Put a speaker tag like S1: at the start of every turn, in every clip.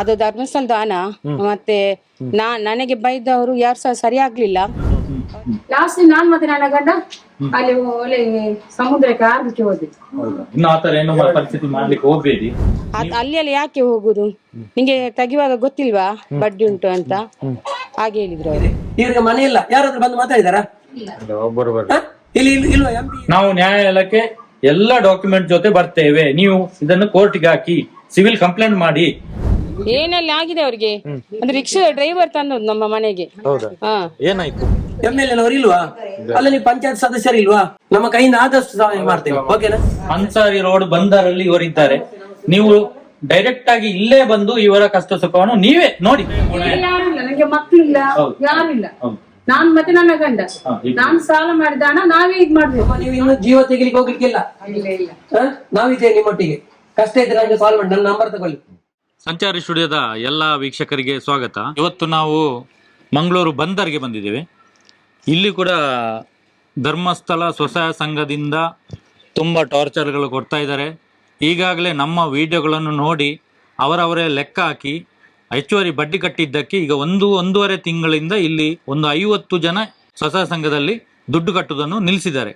S1: ಅದು ಧರ್ಮಸ್ಥಳದ ದಾನ ಮತ್ತೆ ನಾ ನನಗೆ ಬೈದವರು ಯಾರು ಸಹ ಸರಿ ಆಗ್ಲಿಲ್ಲ. ಲಾಸ್ಟ್ ನಾನ್ ಮತ್ತೆ ನನ್ನ ಗಂಡ? ಅಲ್ಲಿ ಒಳ್ಳೆ ಸಮುದ್ರಕ್ಕೆ ಆರ್ಲಿಕ್ಕೆ ಹೋದ್ವಿ
S2: ಹೌದಾ. ಇನ್ನು ಆತರ ಏನು ಪರಿಸ್ಥಿತಿ ಮಾಡ್ಲಿಕ್ಕೆ ಹೋಗ್ಬೇಡಿ.
S1: ಅದ್ ಅಲ್ಲಿ ಅಲ್ಲಿ ಯಾಕೆ ಹೋಗುದು? ನಿಂಗೆ ತೆಗಿವಾಗ ಗೊತ್ತಿಲ್ವಾ? ಬಡ್ಡಿ ಉಂಟು ಅಂತ? ಹಾಗೆ ಹೇಳಿದ್ರು ಅವರು.
S3: ಇವ್ರಿಗೆ ಮನೆ ಇಲ್ಲ. ಯಾರಾದ್ರೂ ಬಂದು ಮಾತಾಡಿದಾರಾ?
S2: ಒಬ್ಬರು ಬರ್ರಿ.
S3: ಹ? ಇಲ್ಲಿ ಇಲ್ಲಿ ಇಲ್ವಾ ಎಂ ಪಿ
S2: ನಾವು ನ್ಯಾಯಾಲಯಕ್ಕೆ ಎಲ್ಲ ಡಾಕ್ಯುಮೆಂಟ್ ಜೊತೆ ಬರ್ತೇವೆ. ನೀವು ಇದನ್ನು ಕೋರ್ಟ್ಗೆ ಹಾಕಿ ಸಿವಿಲ್ ಕಂಪ್ಲೇಂಟ್ ಮಾಡಿ.
S1: ಏನೆಲ್ಲ ಆಗಿದೆ ಅವ್ರಿಗೆ? ಅಂದ್ರೆ ರಿಕ್ಷಾ ಡ್ರೈವರ್ ತಂದದ್ದು ನಮ್ಮ ಮನೆಗೆ.
S4: ಹೌದಾ?
S1: ಹಾ.
S4: ಏನಾಯ್ತು?
S3: ಎಂ ಎಲ್ ಎನವರು ಇಲ್ವಾ? ಅಲ್ಲ ನೀವು ಪಂಚಾಯತ್ ಸದಸ್ಯರು ಇಲ್ವಾ? ನಮ್ಮ ಕೈಯಿಂದ ಆದಷ್ಟು ಸಹಾಯ ಮಾಡ್ತೇವೆ. ಓಕೆನಾ?
S2: ಅನ್ಸಾರಿ ರೋಡ್ ಬಂದರಲ್ಲಿ ಇವರಿದ್ದಾರೆ. ನೀವು ಡೈರೆಕ್ಟ್ ಆಗಿ ಇಲ್ಲೇ ಬಂದು ಇವರ ಕಷ್ಟ ಸುಖವನ್ನು ನೀವೇ ನೋಡಿ.
S1: ಯಾರಿಲ್ಲ ನನಗೆ ಮಕ್ಕಳಿಲ್ಲ. ಯಾರಿಲ್ಲ. ನಾನ್ ಮತ್ತೆ ನನ್ನ ಗಂಡ. ನಾನ್ ಸಾಲ ಮಾಡಿದ ಹಣ ನಾವೇ ಇದ್ ಮಾಡ್ಬೇಕು.
S3: ನೀವು ಇನ್ನು ಜೀವ ತೆಗಿಲಿಕ್ಕೆ ಹೋಗ್ಲಿಕ್ಕಿಲ್ಲ? ನಾವಿದ್ದೇವೆ ನಿಮ್ಮೊಟ್ಟಿಗೆ. ಕಷ್ಟ ಇದ್ರೆ ನನಗೆ ಸಾಲ್ವ್ ಮಾಡಿ. ನನ್ನ ನಂಬರ್ ತಗೊಳ್ಳಿ.
S2: ಸಂಚಾರಿ ಸ್ಟುಡಿಯೋದ ಎಲ್ಲ ವೀಕ್ಷಕರಿಗೆ ಸ್ವಾಗತ. ಇವತ್ತು ನಾವು ಮಂಗಳೂರು ಬಂದರ್ಗೆ ಬಂದಿದ್ದೇವೆ. ಇಲ್ಲಿ ಕೂಡ ಧರ್ಮಸ್ಥಳ ಸ್ವಸಹಾಯ ಸಂಘದಿಂದ ತುಂಬ ಟಾರ್ಚರ್ಗಳು ಕೊಡ್ತಾ ಇದ್ದಾರೆ. ಈಗಾಗಲೇ ನಮ್ಮ ವಿಡಿಯೋಗಳನ್ನು ನೋಡಿ ಅವರವರೇ ಲೆಕ್ಕ ಹಾಕಿ ಹೆಚ್ಚುವರಿ ಬಡ್ಡಿ ಕಟ್ಟಿದ್ದಕ್ಕೆ ಈಗ ಒಂದು, ಒಂದೂವರೆ ತಿಂಗಳಿಂದ ಇಲ್ಲಿ ಒಂದು ಐವತ್ತು ಜನ ಸ್ವಸಹಾಯ ಸಂಘದಲ್ಲಿ ದುಡ್ಡು ಕಟ್ಟುವುದನ್ನು ನಿಲ್ಲಿಸಿದ್ದಾರೆ.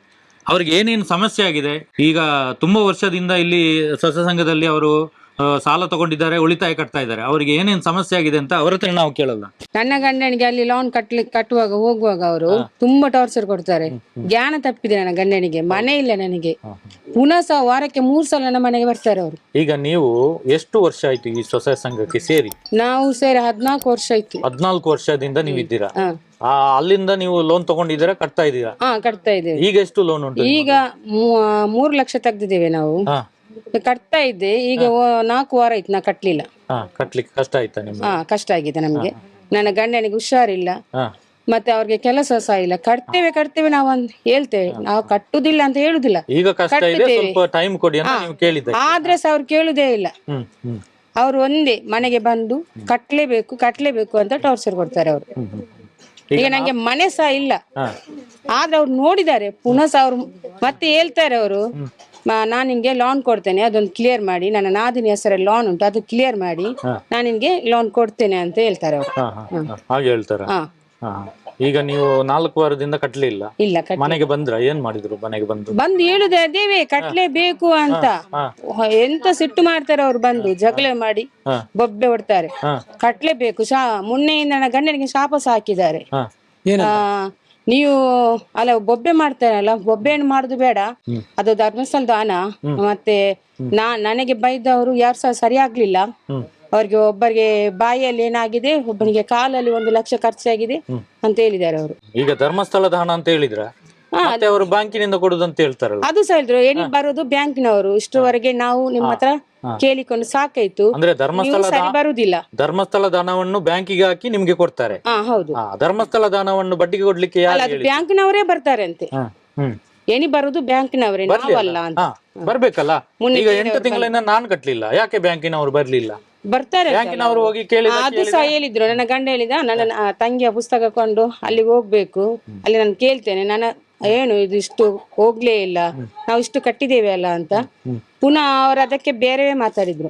S2: ಅವ್ರಿಗೆ ಏನೇನು ಸಮಸ್ಯೆ ಆಗಿದೆ? ಈಗ ತುಂಬ ವರ್ಷದಿಂದ ಇಲ್ಲಿ ಸ್ವಸಹಾಯ ಸಂಘದಲ್ಲಿ ಅವರು ಸಾಲ ತಗೊಂಡಿದ್ದಾರೆ ಉಳಿತಾಯ ಕಟ್ತಾ ಇದ್ದಾರೆ. ಅವರಿಗೆ ಏನೇನು ಸಮಸ್ಯೆ ಆಗಿದೆ ಅಂತ ಅವ್ರ ಹತ್ರ ನಾವು ಕೇಳಲ್ಲ.
S1: ನನ್ನ ಗಂಡನಿಗೆ ಅಲ್ಲಿ ಲೋನ್ ಕಟ್ಲಿಕ್ಕೆ ಕಟ್ಟುವಾಗ ಹೋಗುವಾಗ ಅವರು ತುಂಬಾ ಟಾರ್ಚರ್ ಕೊಡ್ತಾರೆ. ಜ್ಞಾನ ತಪ್ಪಿದೆ ನನ್ನ ಗಂಡನಿಗೆ ಮನೆ ಇಲ್ಲ ನನಗೆ. ಪುನಃ ಸಹ ವಾರಕ್ಕೆ ಮೂರ್ ಸಲ ನನ್ನ ಮನೆಗೆ ಬರ್ತಾರೆ ಅವರು.
S4: ಈಗ ನೀವು ಎಷ್ಟು ವರ್ಷ ಆಯ್ತು ಈ ಸ್ವಸಹಾಯ ಸಂಘಕ್ಕೆ ಸೇರಿ?
S1: ನಾವು ಸೇರಿ ಹದ್ನಾಲ್ಕು ವರ್ಷ ಆಯ್ತು.
S4: ಹದ್ನಾಲ್ಕು ವರ್ಷದಿಂದ ನೀವು ಇದ್ದೀರಾ? ಆ, ಅಲ್ಲಿಂದ ನೀವು ಲೋನ್ ತಗೊಂಡಿದ್ದೀರಾ ಕಟ್ತಾ ಇದ್ದೀರಾ?
S1: ಹಾ ಕಟ್ತಾ ಇದ್ದೀವಿ.
S4: ಈಗ ಎಷ್ಟು ಲೋನ್ ಉಂಟು
S1: ಈಗ ಮೂ- ಮೂರು ಲಕ್ಷ ತೆಗ್ದಿದ್ದೇವೆ ನಾವು.
S4: ಹಾ.
S1: ಕಟ್ತಾ ಇದ್ದೆ. ಈಗ ಓ- ನಾಲ್ಕು ವಾರ ಆಯ್ತು ನಾ ಕಟ್ಲಿಲ್ಲ.
S4: ಹಾ ಕಟ್ಲಿಕ್ಕೆ ಕಷ್ಟ ಆಯ್ತಾ ನಿಮ್ಗೆ?
S1: ಹಾ ಕಷ್ಟ ಆಗಿದೆ ನಮ್ಗೆ. ನನ್ನ ಗಂಡನಿಗೆ ಹುಷಾರಿಲ್ಲ.
S4: ಹಾ.
S1: ಮತ್ತೆ ಅವ್ರಿಗೆ ಕೆಲಸ ಸಹ ಇಲ್ಲ. ಕಟ್ತೇವೆ ಕಟ್ತೇವೆ ನಾವು ಅಂತ ಹೇಳ್ತೇವೆ. ನಾವು ಕಟ್ಟುದಿಲ್ಲ ಅಂತ ಹೇಳುದಿಲ್ಲ.
S4: ಈಗ ಕಷ್ಟ ಇದೆ
S1: ಕಟ್ಟಿದ್ದೇವೆ.
S4: ಸ್ವಲ್ಪ ಟೈಮ್ ಕೊಡಿ ಅಂತ ನೀವು ಕೇಳಿದ್ದೆ
S1: ಆದ್ರೆ ಸಹ ಅವ್ರು ಕೇಳುದೇ ಇಲ್ಲ.
S4: ಹ್ಮ್ ಹ್ಮ್.
S1: ಅವ್ರು ಒಂದೇ ಮನೆಗೆ ಬಂದು ಕಟ್ಲೇಬೇಕು ಕಟ್ಲೇಬೇಕು ಅಂತ ಟಾರ್ಚರ್ ಕೊಡ್ತಾರೆ ಅವರು. ಈಗ ನಂಗೆ ಮನೆ ಸಹ ಇಲ್ಲ.
S4: ಹಾ.
S1: ಆದ್ರೆ ಅವ್ರು ನೋಡಿದ್ದಾರೆ. ಪುನಃ ಸಹ ಅವ್ರು ಮತ್ತೆ ಹೇಳ್ತಾರೆ ಅವರು. ನಾನು ನಿಮಗೆ ಲೋನ್ ಕೊಡ್ತೇನೆ ಅದೊಂದು ಕ್ಲಿಯರ್ ಮಾಡಿ. ನನ್ನ ನಾದಿನಿ ಹೆಸರಲ್ಲಿ ಲೋನ್ ಉಂಟು ಅದು ಕ್ಲಿಯರ್ ಮಾಡಿ ನಾನು ನಿಮಗೆ ಲೋನ್ ಕೊಡ್ತೇನೆ ಅಂತ ಹೇಳ್ತಾರೆ ಅವರು.
S4: ಹಾ ಹಾ ಹಾ. ಹಾಗೆ ಹೇಳ್ತಾರೆ?
S1: ಹಾ.
S4: ಹಾ ಈಗ ನೀವು ನಾಲ್ಕು ವಾರದಿಂದ ಕಟ್ಲಿಲ್ಲ?
S1: ಇಲ್ಲ ಕಟ್
S4: ಮನೆಗೆ ಬಂದ್ರ? ಏನ್ ಮಾಡಿದ್ರು ಮನೆಗೆ ಬಂದು?
S1: ಬಂದು ಹೇಳುದೇ ಅದೇವೆ ಕಟ್ಲೇಬೇಕು ಅಂತ. ಎಂತ ಸಿಟ್ಟು ಮಾಡ್ತಾರೆ ಅವ್ರು ಬಂದು ಜಗಳ ಮಾಡಿ
S4: ಹಾ.
S1: ಬೊಬ್ಬೆ ಹೊಡ್ತಾರೆ.
S4: ಹಾ.
S1: ಕಟ್ಲೇಬೇಕು ಶಾ ಮೊನ್ನೆಯಿಂದ ನನ್ನ ಗಂಡನಿಗೆ ಶಾಪ ಸಹ ಹಾಕಿದ್ದಾರೆ
S4: ಹಾ
S1: ಆ, ನೀವು ಅಲ್ಲ ಬೊಬ್ಬೆ ಮಾಡ್ತಾರಲ್ಲ ಹಣ್ಣು ಮಾಡುದು ಬೇಡ. ಅದು ಧರ್ಮಸ್ಥಳ ದಾನ ಮತ್ತೆ ನಾ ನನಗೆ ಬೈದವರು ಯಾರು ಸಹ ಸರಿ ಆಗ್ಲಿಲ್ಲ ಅವ್ರಿಗೆ ಒಬ್ಬರಿಗೆ ಬಾಯಿಯಲ್ಲಿ ಏನಾಗಿದೆ ಒಬ್ಬನಿಗೆ ಕಾಲಲ್ಲಿ ಒಂದು ಲಕ್ಷ ಖರ್ಚಾಗಿದೆ ಅಂತ ಹೇಳಿದ್ದಾರೆ ಅವರು.
S4: ಈಗ ಧರ್ಮಸ್ಥಳದ ಹಣ ಅಂತ ಹೇಳಿದ್ರ? ಮತ್ತೆ ಅವರು ಬ್ಯಾಂಕಿನಿಂದ ಕೊಡುದಂತ ಹೇಳ್ತಾರಲ್ಲ.
S1: ಅದು ಸಹ ಹೇಳಿದ್ರು. ಏನಿ ಬರೋದು? ಬ್ಯಾಂಕಿನವರು. ಇಷ್ಟುವರೆಗೆ ನಾವು ನಿಮ್ಮ ಹತ್ರ ಕೇಳಿಕೊಂಡು ಸಾಕಾಯ್ತು.
S4: ಅಂದ್ರೆ ಧರ್ಮಸ್ಥಳ
S1: ಸರಿ ಬರುದಿಲ್ಲ.
S4: ಧರ್ಮಸ್ಥಳದ ಹಣವನ್ನು ಬ್ಯಾಂಕಿಗೆ ಹಾಕಿ ನಿಮ್ಗೆ ಕೊಡ್ತಾರೆ.
S1: ಹಾ ಹೌದು.
S4: ಆ ಧರ್ಮಸ್ಥಳದ ಹಣವನ್ನು ಬಡ್ಡಿಗೆ ಕೊಡ್ಲಿಕ್ಕೆ ಯಾರು
S1: ಅದು
S4: ಹೇಳಿ
S1: ಬ್ಯಾಂಕಿನವರೇ ಬರ್ತಾರೆ ಅಂತೆ.
S4: ಹಾ, ಹ್ಮ್.
S1: ಏನಿ ಬರುದು ಬ್ಯಾಂಕಿನವರೇ ನಾವಲ್ಲ ಅಂತ.
S4: ಹಾ ಬರ್ಬೇಕಲ್ಲ. ಈಗ ಎಂಟು ತಿಂಗಳಿಂದ ನಾನ್ ಕಟ್ಲಿಲ್ಲ. ಯಾಕೆ ಬ್ಯಾಂಕಿನವರು ಬರ್ಲಿಲ್ಲ?
S1: ಬರ್ತಾರೆ ಅಂತ
S4: ಬ್ಯಾಂಕಿನವರು ಹೋಗಿ
S1: ಅದು ಸಹ ಹೇಳಿದ್ರು. ನನ್ನ ಗಂಡ ಹೇಳಿದ ನನ್ನ ಆ, ತಂಗಿಯ ಪುಸ್ತಕ ಕೊಂಡು ಅಲ್ಲಿಗೆ ಹೋಗ್ಬೇಕು. ಅಲ್ಲಿ ನಾನು ಕೇಳ್ತೇನೆ. ನನ್ನ ಏನು ಇದು ಇಷ್ಟು ಹೋಗ್ಲೇ ಇಲ್ಲ. ನಾವು ಇಷ್ಟು ಕಟ್ಟಿದ್ದೇವೆ ಅಲ್ಲ ಅಂತ. ಪುನಃ ಅವರು ಅದಕ್ಕೆ ಬೇರೆವೇ ಮಾತಾಡಿದ್ರು.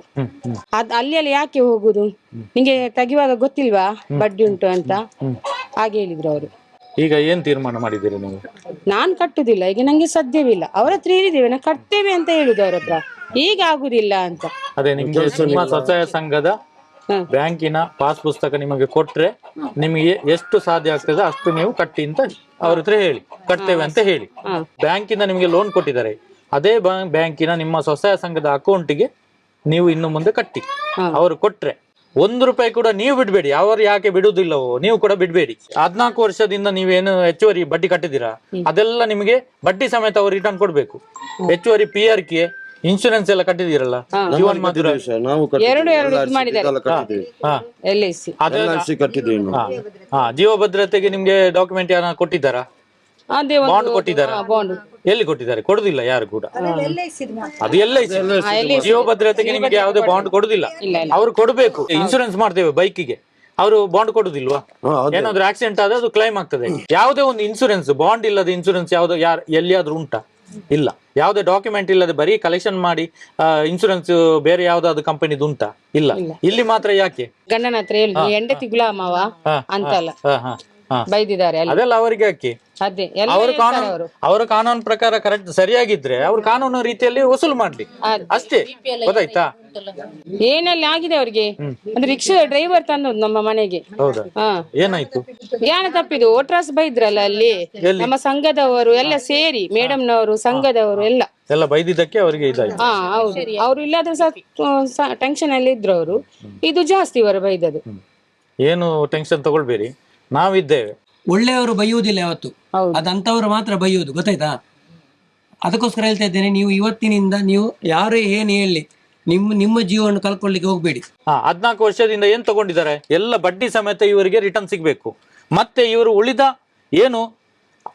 S1: ಅದ್ ಅಲ್ಲಿ ಅಲ್ಲಿ ಯಾಕೆ ಹೋಗುದು? ನಿಂಗೆ ತೆಗಿವಾಗ ಗೊತ್ತಿಲ್ವಾ? ಬಡ್ಡಿ ಉಂಟು ಅಂತ. ಹಾಗೆ ಹೇಳಿದ್ರು ಅವರು.
S4: ಈಗ ಏನ್ ತೀರ್ಮಾನ ಮಾಡಿದ್ದೀರಿ ನೀವು?
S1: ನಾನ್ ಕಟ್ಟುದಿಲ್ಲ. ಈಗ ನಂಗೆ ಸಾಧ್ಯವಿಲ್ಲ ಅವ್ರ ಹತ್ರ ಹೇಳಿದ್ದೇವೆ. ನಾ ಕಟ್ತೇವೆ ಅಂತ ಹೇಳುದು ಅವ್ರ ಹತ್ರ. ಈಗ ಆಗುದಿಲ್ಲ ಅಂತ.
S4: ಅದೇ ನಿಮ್ಗೆ ನಿಮ್ಮ ಸ್ವಸಹಾಯ ಸಂಘದ. ಬ್ಯಾಂಕಿನ ಪಾಸ್ ಪುಸ್ತಕ ನಿಮಗೆ ಕೊಟ್ರೆ ನಿಮಗೆ ಎಷ್ಟು ಸಾಧ್ಯ ಆಗ್ತದೆ ಅಷ್ಟು ನೀವು ಕಟ್ಟಿ ಅಂತ ಅವ್ರ ಹತ್ರ ಹೇಳಿ. ಕಟ್ತೇವೆ ಅಂತ ಹೇಳಿ. ಬ್ಯಾಂಕಿಂದ ನಿಮಗೆ ಲೋನ್ ಕೊಟ್ಟಿದ್ದಾರೆ. ಅದೇ ಬ್ಯಾ- ಬ್ಯಾಂಕಿನ ನಿಮ್ಮ ಸ್ವಸಹಾಯ ಸಂಘದ ಅಕೌಂಟಿಗೆ ನೀವು ಇನ್ನು ಮುಂದೆ ಕಟ್ಟಿ. ಅವರು ಕೊಟ್ರೆ ಒಂದು ರೂಪಾಯಿ ಕೂಡ ನೀವು ಬಿಡ್ಬೇಡಿ. ಅವರು ಯಾಕೆ ಬಿಡುವುದಿಲ್ಲವೋ ನೀವು ಕೂಡ ಬಿಡ್ಬೇಡಿ. ಹದ್ನಾಲ್ಕು ವರ್ಷದಿಂದ ನೀವೇನು ಹೆಚ್ಚುವರಿ ಬಡ್ಡಿ ಕಟ್ಟಿದ್ದೀರಾ? ಅದೆಲ್ಲ ನಿಮಗೆ ಬಡ್ಡಿ ಸಮೇತ ಅವರು ರಿಟರ್ನ್ ಕೊಡಬೇಕು. ಹೆಚ್ಚುವರಿ ಪಿ ಆರ್ ಕೆ ಇನ್ಶೂರೆನ್ಸ್ ಎಲ್ಲ ಕಟ್ಟಿದೀರಲ್ಲ ಜೀವನ್ ಮಧುರ
S5: ನಾವು
S1: ಎರಡು ಎರಡು ಇದು ಮಾಡಿದ್ದಾರೆ.
S5: ಕಟ್ಟಿದ್ದೀವಿ.
S4: ಹಾ.
S1: ಎಲ್ ಐ ಸಿ
S4: ಅದೆಲ್ಲ
S5: ಎಲ್ ಕಟ್ಟಿದ್ದೀವಿ ನಾವು.
S4: ಹಾ. ಹಾ. ಜೀವ ಭದ್ರತೆಗೆ ನಿಮ್ಗೆ ಡಾಕ್ಯುಮೆಂಟ್ ಯಾರ ಕೊಟ್ಟಿದ್ದಾರಾ?
S1: ಅದೇ
S4: ಬಾಂಡ್ ಕೊಟ್ಟಿದ್ದಾರಾ?
S1: ಬಾಂಡ್
S4: ಎಲ್ಲಿ ಕೊಟ್ಟಿದ್ದಾರೆ? ಕೊಡುದಿಲ್ಲ ಯಾರು ಕೂಡ. ಅದು ಎಲ್ಲ ಜೀವ ಭದ್ರತೆಗೆ ನಿಮಗೆ ಯಾವುದೇ ಬಾಂಡ್ ಕೊಡುದಿಲ್ಲ. ಅವ್ರು ಕೊಡಬೇಕು. ಇನ್ಶೂರೆನ್ಸ್ ಮಾಡ್ತೇವೆ ಬೈಕಿಗೆ. ಅವರು ಬಾಂಡ್ ಕೊಡುದಿಲ್ವಾ?
S5: ಹಾ, ಅದೇ.
S4: ಏನಾದ್ರು ಆಕ್ಸಿಡೆಂಟ್ ಆದ್ರೆ ಅದು ಕ್ಲೈಮ್ ಆಗ್ತದೆ. ಯಾವುದೇ ಒಂದು ಇನ್ಶೂರೆನ್ಸ್ ಬಾಂಡ್ ಇಲ್ಲದ ಇನ್ಶೂರೆನ್ಸ್ ಯಾವ್ದು ಯಾರು ಎಲ್ಲಿಯಾದ್ರೂ ಉಂಟಾ?
S5: ಇಲ್ಲ. ಯಾವುದೇ ಡಾಕ್ಯುಮೆಂಟ್ ಇಲ್ಲದೆ ಬರೀ ಕಲೆಕ್ಷನ್ ಮಾಡಿ ಇನ್ಸೂರೆನ್ಸ್ ಬೇರೆ ಯಾವ್ದಾದ್ರು ಕಂಪನಿದು ಉಂಟಾ? ಇಲ್ಲ. ಇಲ್ಲಿ. ಮಾತ್ರ ಯಾಕೆ?
S1: ಗಂಡನ ಹತ್ರ ಹೇಳಿ ಹೆಂಡತಿ ಗುಲಾಮವ ಅಂತಲ್ಲ. ಬೈದಿದ್ದಾರೆ ಅಲ್ಲಿ.
S5: ಅದೆಲ್ಲ ಅವರಿಗೆ ಯಾಕೆ?
S1: ಅದೇ ಎಲ್ಲ
S5: ಅವರು
S1: ಹೇಳ್ತಾರೆ
S5: ಕಾನೂನು
S1: ಅವರು.
S5: ಕಾನೂನು ಪ್ರಕಾರ ಕರೆಕ್ಟ್ ಸರಿಯಾಗಿದ್ರೆ ಅವ್ರ ಕಾನೂನು ರೀತಿಯಲ್ಲಿ ವಸೂಲು ಮಾಡ್ಲಿ. ಅಷ್ಟೇ. ಗೊತ್ತಾಯ್ತಾ?
S1: ಏನಲ್ಲಿ ಆಗಿದೆ ಅವ್ರಿಗೆ. ಅಂದ್ರೆ ರಿಕ್ಷಾ ಡ್ರೈವರ್ ತಂದದ್ದು ನಮ್ಮ ಮನೆಗೆ.
S5: ಹೌದಾ?
S1: ಹಾ.
S5: ಏನಾಯ್ತು?
S1: ಯಾನ ತಪ್ಪಿದು ಓಟ್ರಾಸ್ ಬೈದ್ರಲ್ಲ ಅಲ್ಲಿ? ನಮ್ಮ ಸಂಘದವರು ಎಲ್ಲ ಸೇರಿ ಮೇಡಮ್ನವರು ಸಂಘದವರು ಎಲ್ಲ.
S5: ಎಲ್ಲ ಬೈದಿದ್ದಕ್ಕೆ ಅವರಿಗೆ ಇದಾಯ್ತು.
S1: ಹಾ ಹೌದು. ಅವ್ರು ಇಲ್ಲಾದ್ರೂ ಸಹ ಟೆನ್ಷನ್ ಅಲ್ಲಿ ಇದ್ರು ಅವರು. ಇದು ಜಾಸ್ತಿ ಇವರು ಬೈದದು
S5: ಏನು ಟೆನ್ಷನ್ ತಗೊಳ್ಬೇಡಿ. ನಾವಿದ್ದೇವೆ.
S3: ಒಳ್ಳೆಯವರು ಬೈಯುವುದಿಲ್ಲ ಯಾವತ್ತು. ಅದಂತವರು ಮಾತ್ರ ಬೈಯುವುದು ಗೊತ್ತಾಯ್ತಾ? ಅದಕ್ಕೋಸ್ಕರ ಹೇಳ್ತಾ ಇದ್ದೇನೆ ನೀವು ಇವತ್ತಿನಿಂದ ನೀವು ಯಾರೇ ಏನು ಹೇಳಿ ನಿಮ್ಮ ನಿಮ್ಮ ಜೀವನ ಕಳ್ಕೊಳ್ಳಿಕ್ಕೆ ಹೋಗ್ಬೇಡಿ.
S5: ಹದ್ನಾಲ್ಕು ವರ್ಷದಿಂದ ಏನ್ ತಗೊಂಡಿದ್ದಾರೆ? ಎಲ್ಲ ಬಡ್ಡಿ ಸಮೇತ ಇವರಿಗೆ ರಿಟರ್ನ್ ಸಿಗ್ಬೇಕು. ಮತ್ತೆ ಇವರು ಉಳಿದ ಏನು?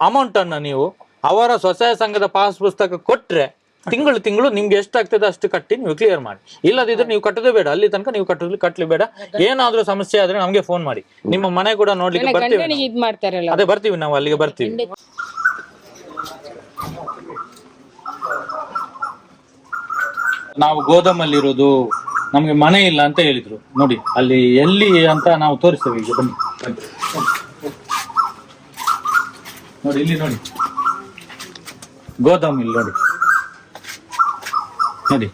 S5: ಅಮೌಂಟ್ ಅನ್ನ ನೀವು ಅವರ ಸ್ವಸಹಾಯ ಸಂಘದ ಪಾಸ್ ಪುಸ್ತಕ ಕೊಟ್ರೆ ತಿಂಗಳು ತಿಂಗಳು ನಿಮ್ಗೆ ಎಷ್ಟಾಗ್ತದೆ ಅಷ್ಟು ಕಟ್ಟಿ ನೀವು ಕ್ಲಿಯರ್ ಮಾಡಿ. ಇಲ್ಲದಿದ್ರೆ ನೀವು ಕಟ್ಟೋದೇ ಬೇಡ. ಅಲ್ಲಿ ತನಕ ನೀವು ಕಟ್ಟೋದು ಕಟ್ಟಲಿ ಬೇಡ. ಏನಾದ್ರೂ ಸಮಸ್ಯೆ ಆದ್ರೆ ನಮ್ಗೆ ಫೋನ್ ಮಾಡಿ. ನಿಮ್ಮ ಮನೆ ಕೂಡ ನೋಡ್ಲಿಕ್ಕೆ ಬರ್ತೀವಿ
S1: ಗಂಡನಿಗೆ ಇದ್ ಮಾಡ್ತಾರಲ್ಲ.
S5: ಅದೇ ಬರ್ತೀವಿ ನಾವು ಅಲ್ಲಿಗೆ ಬರ್ತೀವಿ.
S4: ನಾವು ಗೋದಾಮಲ್ಲಿ ಇರೋದು ನಮಗೆ ಮನೆ ಇಲ್ಲ ಅಂತ ಹೇಳಿದ್ರು. ನೋಡಿ ಅಲ್ಲಿ ಎಲ್ಲಿ ಅಂತ ನಾವು ತೋರಿಸ್ತೇವೆ ಈಗ ಬನ್ನಿ. ಬನ್ನಿ. ನೋಡಿ ಇಲ್ಲಿ ನೋಡಿ. ಗೋದಾಮ್ ಇಲ್ಲಿ ನೋಡಿ. ನೋಡಿ.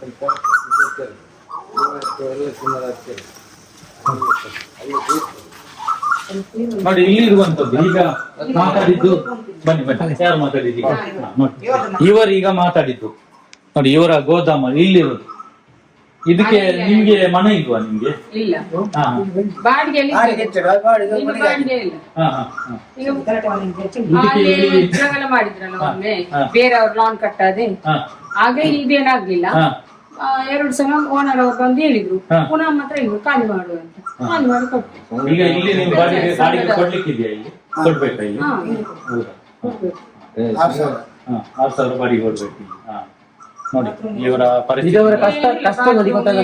S4: ನೋಡಿ ಇಲ್ಲಿ ಇರುವಂತದ್ದು ಈಗ ಮಾತಾಡಿದ್ದು ಬನ್ನಿ ಬನ್ನಿ. ಯಾರು ಮಾತಾಡಿದ್ದು ನೋಡಿ. ಇವರು. ಈಗ ಮಾತಾಡಿದ್ದು. ನೋಡಿ ಇವರ ಗೋದಾಮ ಇಲ್ಲಿರೋದು ಇದಕ್ಕೆ ನಿಮ್ಗೆ ಮನೆ ಇಲ್ವಾ ನಿಮ್ಗೆ?
S1: ಇಲ್ಲ.
S4: ಹಾ.
S1: ಬಾಡಿಗೆ ಇಲ್ಲಿ ಇಲ್ಲಿ ಬಾಡಿಗೆ ಇಲ್ಲ.
S4: ಹಾ ಹಾ ಹಾ.
S1: ಈಗ ಅಲ್ಲಿ ಜಗಳ ಮಾಡಿದ್ರಲ್ಲ ಒಮ್ಮೆ. ಬೇರೆಯವ್ರು ಲೋನ್ ಕಟ್ಟದೆ.
S4: ಹಾ.
S1: ಆಗ ಇದೇನಾಗ್ಲಿಲ್ಲ ಆ, ಎರಡು ಸಲ ಓನರ್ ಅವ್ರು ಬಂದು ಹೇಳಿದ್ರು.
S4: ಹಾ.
S1: ಪುನಃ ಮಾತ್ರ ಇನ್ನು ಖಾಲಿ ಮಾಡು ಅಂತ. ಖಾಲಿ ಮಾಡಿ ಕೊಟ್ಟು
S4: ಈಗ ಇಲ್ಲಿ ನೀವು ಬಾಡಿಗೆ ಬಾಡಿಗೆ ಕೊಡ್ಲಿಕ್ಕಿದೆಯಾ ಇಲ್ಲಿ? ಕೊಡ್ಬೇಕಾ ಇಲ್ಲಿ?
S1: ಹಾ
S4: ಹೌದಾ? ಹಾ ಆರು ಸಾವಿರ ಬಾಡಿಗೆ ಕೊಡ್ಬೇಕು ಇಲ್ಲಿ. ಹಾ. ನೋಡಿ ಇವರ ಪರಿಸ್ಥಿತಿ.
S3: ಇದವರ ಕಷ್ಟ ಕಷ್ಟ ನೋಡಿ
S1: ಕೊಟ್ಟದ್ದು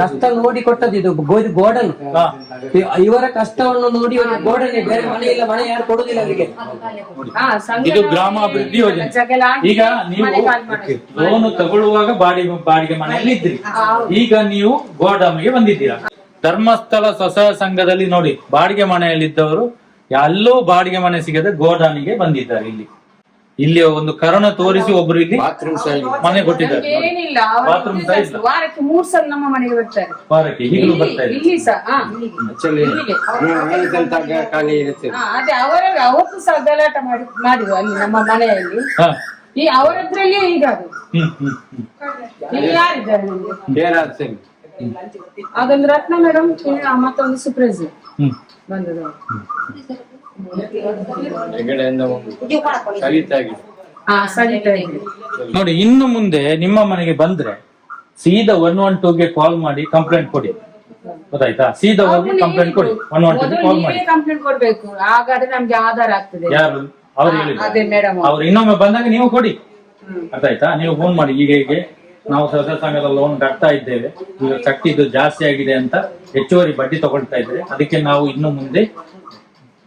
S3: ಕಷ್ಟ ನೋಡಿ ಕೊಟ್ಟದ್ದು ಇದು ಗೋಡನ್. ಇವರ ಕಷ್ಟವನ್ನು ನೋಡಿ ಇವರ ಗೋಡನ್ ಬೇರೆ ಮನೆ ಇಲ್ಲ ಮನೆ ಯಾರು ಕೊಡುದಿಲ್ಲ ಅವರಿಗೆ.
S4: ಇದು ಗ್ರಾಮಾಭಿವೃದ್ಧಿ ಯೋಜನೆ. ಈಗ ನೀವು ಲೋನ್ ತಗೊಳ್ಳುವಾಗ ಬಾಡಿಗೆ ಬಾಡಿಗೆ ಮನೆಯಲ್ಲಿ ಇದ್ರಿ ಈಗ ನೀವು ಗೋಡಾಮಿಗೆ ಬಂದಿದ್ದೀರಾ. ಧರ್ಮಸ್ಥಳ ಸ್ವಸಹಾಯ ಸಂಘದಲ್ಲಿ ನೋಡಿ ಬಾಡಿಗೆ ಮನೆಯಲ್ಲಿದ್ದವರು ಎಲ್ಲೋ ಬಾಡಿಗೆ ಮನೆ ಸಿಗದೆ ಗೋಡಾನಿಗೆ ಬಂದಿದ್ದಾರೆ ಇಲ್ಲಿ. ಇಲ್ಲಿ ಒಂದು ಕರುಣ ತೋರಿಸಿ ಒಬ್ರು ಇಲ್ಲಿ ಬಾತ್ರೂಮ್ ಮನೆ ಕೊಟ್ಟಿದ್ದಾರೆ.
S1: ಏನಿಲ್ಲ ಬಾತ್ರೂಮ್
S4: size.
S1: ವಾರಕ್ಕೆ ಮೂರ್ ಸಲ ನಮ್ಮ ಮನೆಗೆ ಬರ್ತಾರೆ.
S4: ವಾರಕ್ಕೆ ಈಗಲೂ ಬರ್ತಾ
S1: ಇಲ್ಲಿ.
S4: ಇದೆ
S1: ಇಲ್ಲಿ. ಸಹ ಹಾ, ಇರುತ್ತೆ ಹಾ, ಅದೇ ಅವರ ಅವತ್ತು ಸಹ ಗಲಾಟ ಮಾಡಿ ಮಾಡಿದ್ರು ಅಲ್ಲಿ ನಮ್ಮ ಮನೆಯಲ್ಲಿ.
S4: ಹಾ.
S1: ಈ ಅವರದ್ರಲ್ಲೇ ಈಗ ಅದು
S4: ಹ್ಮ್ ಹ್ಮ್ ಹ್ಮ್.
S1: ಇಲ್ಲಿ ಯಾರಿದ್ದಾರೆ ನಮ್ಗೆ? ಅದೊಂದು ರತ್ನ ಮೇಡಮ್ ಮತ್ತೊಂದು ಸುಪ್ರೇಜ್
S4: ಹ್ಮ್.
S1: ಬಂದದ್ದು.
S6: ಸರಿತಾಗಿ
S1: ಹಾ ಸರಿತಾ ಇದೆ
S4: ನೋಡಿ ಇನ್ನು ಮುಂದೆ ನಿಮ್ಮ ಮನೆಗೆ ಬಂದ್ರೆ ಸೀದಾ ಒನ್ ಒನ್ ಟೂಗೆ ಕಾಲ್ ಮಾಡಿ ಕಂಪ್ಲೇಂಟ್ ಕೊಡಿ. ಗೊತ್ತಾಯ್ತಾ? ಸೀದಾ ಹೋಗಿ ಕಂಪ್ಲೇಂಟ್ ಕೊಡಿ. ಒನ್ ಒನ್ ಟೂಗೆ ಕಾಲ್ ಮಾಡಿ.
S1: ನೀವೇ ಕಂಪ್ಲೇಂಟ್ ಕೊಡ್ಬೇಕು. ಹಾಗಾದ್ರೆ ನಮ್ಗೆ ಆಧಾರ ಆಗ್ತದೆ.
S4: ಯಾರು? ಅವ್ರು
S1: ಅದೇ
S4: ಹೇಳಿದ್ರು
S1: ಮೇಡಮ್
S4: ಅವ್ರು ಇನ್ನೊಮ್ಮೆ ಬಂದಾಗ ನೀವು ಕೊಡಿ. ಅರ್ಥ ಆಯ್ತಾ ನೀವು ಫೋನ್ ಮಾಡಿ. ಈಗ ಹೀಗೆ? ನಾವು ಸದಸ್ಯ ಸಂಘದ ಲೋನ್ ಕಟ್ತಾ ಇದ್ದೇವೆ. ಈಗ ಕಟ್ಟಿದ್ದು ಜಾಸ್ತಿ ಆಗಿದೆ ಅಂತ ಹೆಚ್ಚುವರಿ ಬಡ್ಡಿ ತಗೊಳ್ತಾ ಇದ್ರೆ ಅದಕ್ಕೆ ನಾವು ಇನ್ನು ಮುಂದೆ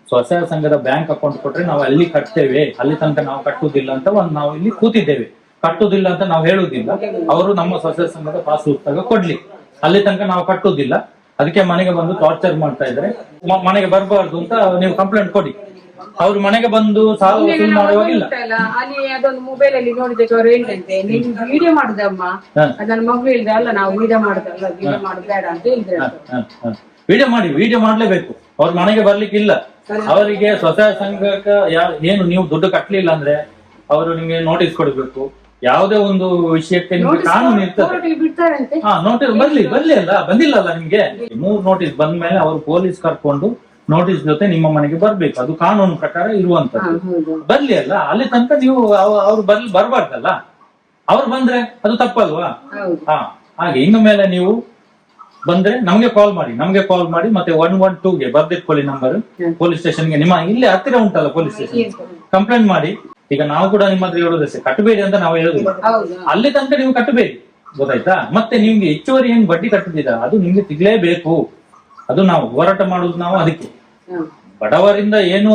S4: ಸ್ವಸಹಾಯ ಸಂಘದ ಬ್ಯಾಂಕ್ ಅಕೌಂಟ್ ಕೊಟ್ರೆ ನಾವು ಅಲ್ಲಿ ಕಟ್ತೇವೆ ಅಲ್ಲಿ ತನಕ ನಾವು ಕಟ್ಟುವುದಿಲ್ಲ ಅಂತ ಒಂದು ನಾವು ಇಲ್ಲಿ ಕೂತಿದ್ದೇವೆ. ಕಟ್ಟುವುದಿಲ್ಲ ಅಂತ ನಾವು ಹೇಳುವುದಿಲ್ಲ. ಅವರು ನಮ್ಮ ಸ್ವಸಹಾಯ ಸಂಘದ ಪಾಸ್ ಪುಸ್ತಕ ಕೊಡ್ಲಿ. ಅಲ್ಲಿ ತನಕ ನಾವು ಕಟ್ಟುವುದಿಲ್ಲ. ಅದಕ್ಕೆ ಮನೆಗೆ ಬಂದು ಟಾರ್ಚರ್ ಮಾಡ್ತಾ ಇದ್ರೆ ಮನೆಗೆ ಬರಬಾರ್ದು ಅಂತ ನೀವು ಕಂಪ್ಲೇಂಟ್ ಕೊಡಿ. ಅವ್ರು ಮನೆಗೆ ಬಂದು ಸಾವು ವಸೂಲು ಮಾಡುವಾಗಿಲ್ಲ
S1: ಅಲ್ಲಿ ಅದೊಂದು ಮೊಬೈಲ್ ಅಲ್ಲಿ ನೋಡಿದಕ್ಕೆ ಅವ್ರು ಹೇಳ್ದಂತೆ. ನೀನ್ ವಿಡಿಯೋ ಮಾಡುದಮ್ಮ. ಮಗು ಅಲ್ಲ ನಾವು ವಿಡಿಯೋ ಮಾಡುದಲ್ಲ. ವಿಡಿಯೋ ಮಾಡುದು ಬೇಡ ಅಂತ ಹೇಳಿದ್ರೆ.
S4: ವಿಡಿಯೋ ಮಾಡಿ ವಿಡಿಯೋ ಮಾಡ್ಲೇಬೇಕು. ಅವ್ರ ಮನೆಗೆ ಬರ್ಲಿಕ್ಕಿಲ್ಲ. ಅವರಿಗೆ ಸ್ವಸಹಾಯ ಸಂಘಕ್ಕೆ ಏನು ನೀವು ದುಡ್ಡು ಕಟ್ಲಿಲ್ಲ ಅಂದ್ರೆ ಅವರು ನಿಮಗೆ ನೋಟಿಸ್ ಕೊಡ್ಬೇಕು. ಯಾವುದೇ ಒಂದು ವಿಷಯಕ್ಕೆ ನಿಮ್ಗೆ ಕಾನೂನು ಇರ್ತದೆ. ಹಾ ನೋಟಿಸ್ ಬರ್ಲಿ ಬರ್ಲಿ ಅಲ್ಲ ಬಂದಿಲ್ಲ ಅಲ್ಲ ನಿಮ್ಗೆ? ಮೂರ್ ನೋಟಿಸ್ ಬಂದ ಮೇಲೆ ಅವರು ಪೊಲೀಸ್ ಕರ್ಕೊಂಡು ನೋಟಿಸ್ ಜೊತೆ ನಿಮ್ಮ ಮನೆಗೆ ಬರ್ಬೇಕು. ಅದು ಕಾನೂನು ಪ್ರಕಾರ ಇರುವಂತದ್ದು. ಬರ್ಲಿ ಅಲ್ಲ ಅಲ್ಲಿ ತನಕ ನೀವು ಅವ- ಅವ್ರು ಬರ್ ಬರ್ಬಾರ್ದಲ್ಲ? ಅವ್ರು ಬಂದ್ರೆ ಅದು ತಪ್ಪಲ್ವಾ? ಹಾ ಹಾಗೆ ಇನ್ನು ಮೇಲೆ ನೀವು ಬಂದ್ರೆ ನಮ್ಗೆ ಕಾಲ್ ಮಾಡಿ ನಮ್ಗೆ ಕಾಲ್ ಮಾಡಿ ಮತ್ತೆ ಒನ್ ಒನ್ ಟೂಗೆ ಬರ್ದಿಟ್ಕೊಳ್ಳಿ ನಂಬರ್ ಪೊಲೀಸ್ ಸ್ಟೇಷನ್ಗೆ ನಿಮ್ಮ ಇಲ್ಲಿ ಹತ್ತಿರ ಉಂಟಲ್ಲ ಪೊಲೀಸ್ ಸ್ಟೇಷನ್ ಕಂಪ್ಲೇಂಟ್ ಮಾಡಿ. ಈಗ ನಾವು ಕೂಡ ನಿಮ್ಮ ಹತ್ರ ಹೇಳೋದಷ್ಟೇ ಕಟ್ಟಬೇಡಿ ಅಂತ ನಾವು ಹೇಳುದಿಲ್ಲ. ಅಲ್ಲಿ ತನಕ ನೀವು ಕಟ್ಟಬೇಡಿ ಗೊತ್ತಾಯ್ತಾ? ಮತ್ತೆ ನಿಮ್ಗೆ ಹೆಚ್ಚುವರಿ ಏನ್ ಬಡ್ಡಿ ಕಟ್ಟುತ್ತಿದ್ದೀರಾ ಅದು ನಿಮ್ಗೆ ಸಿಗ್ಲೇಬೇಕು ಅದು ನಾವು ಹೋರಾಟ ಮಾಡುದು ನಾವು ಅದಕ್ಕೆ. ಬಡವರಿಂದ ಏನು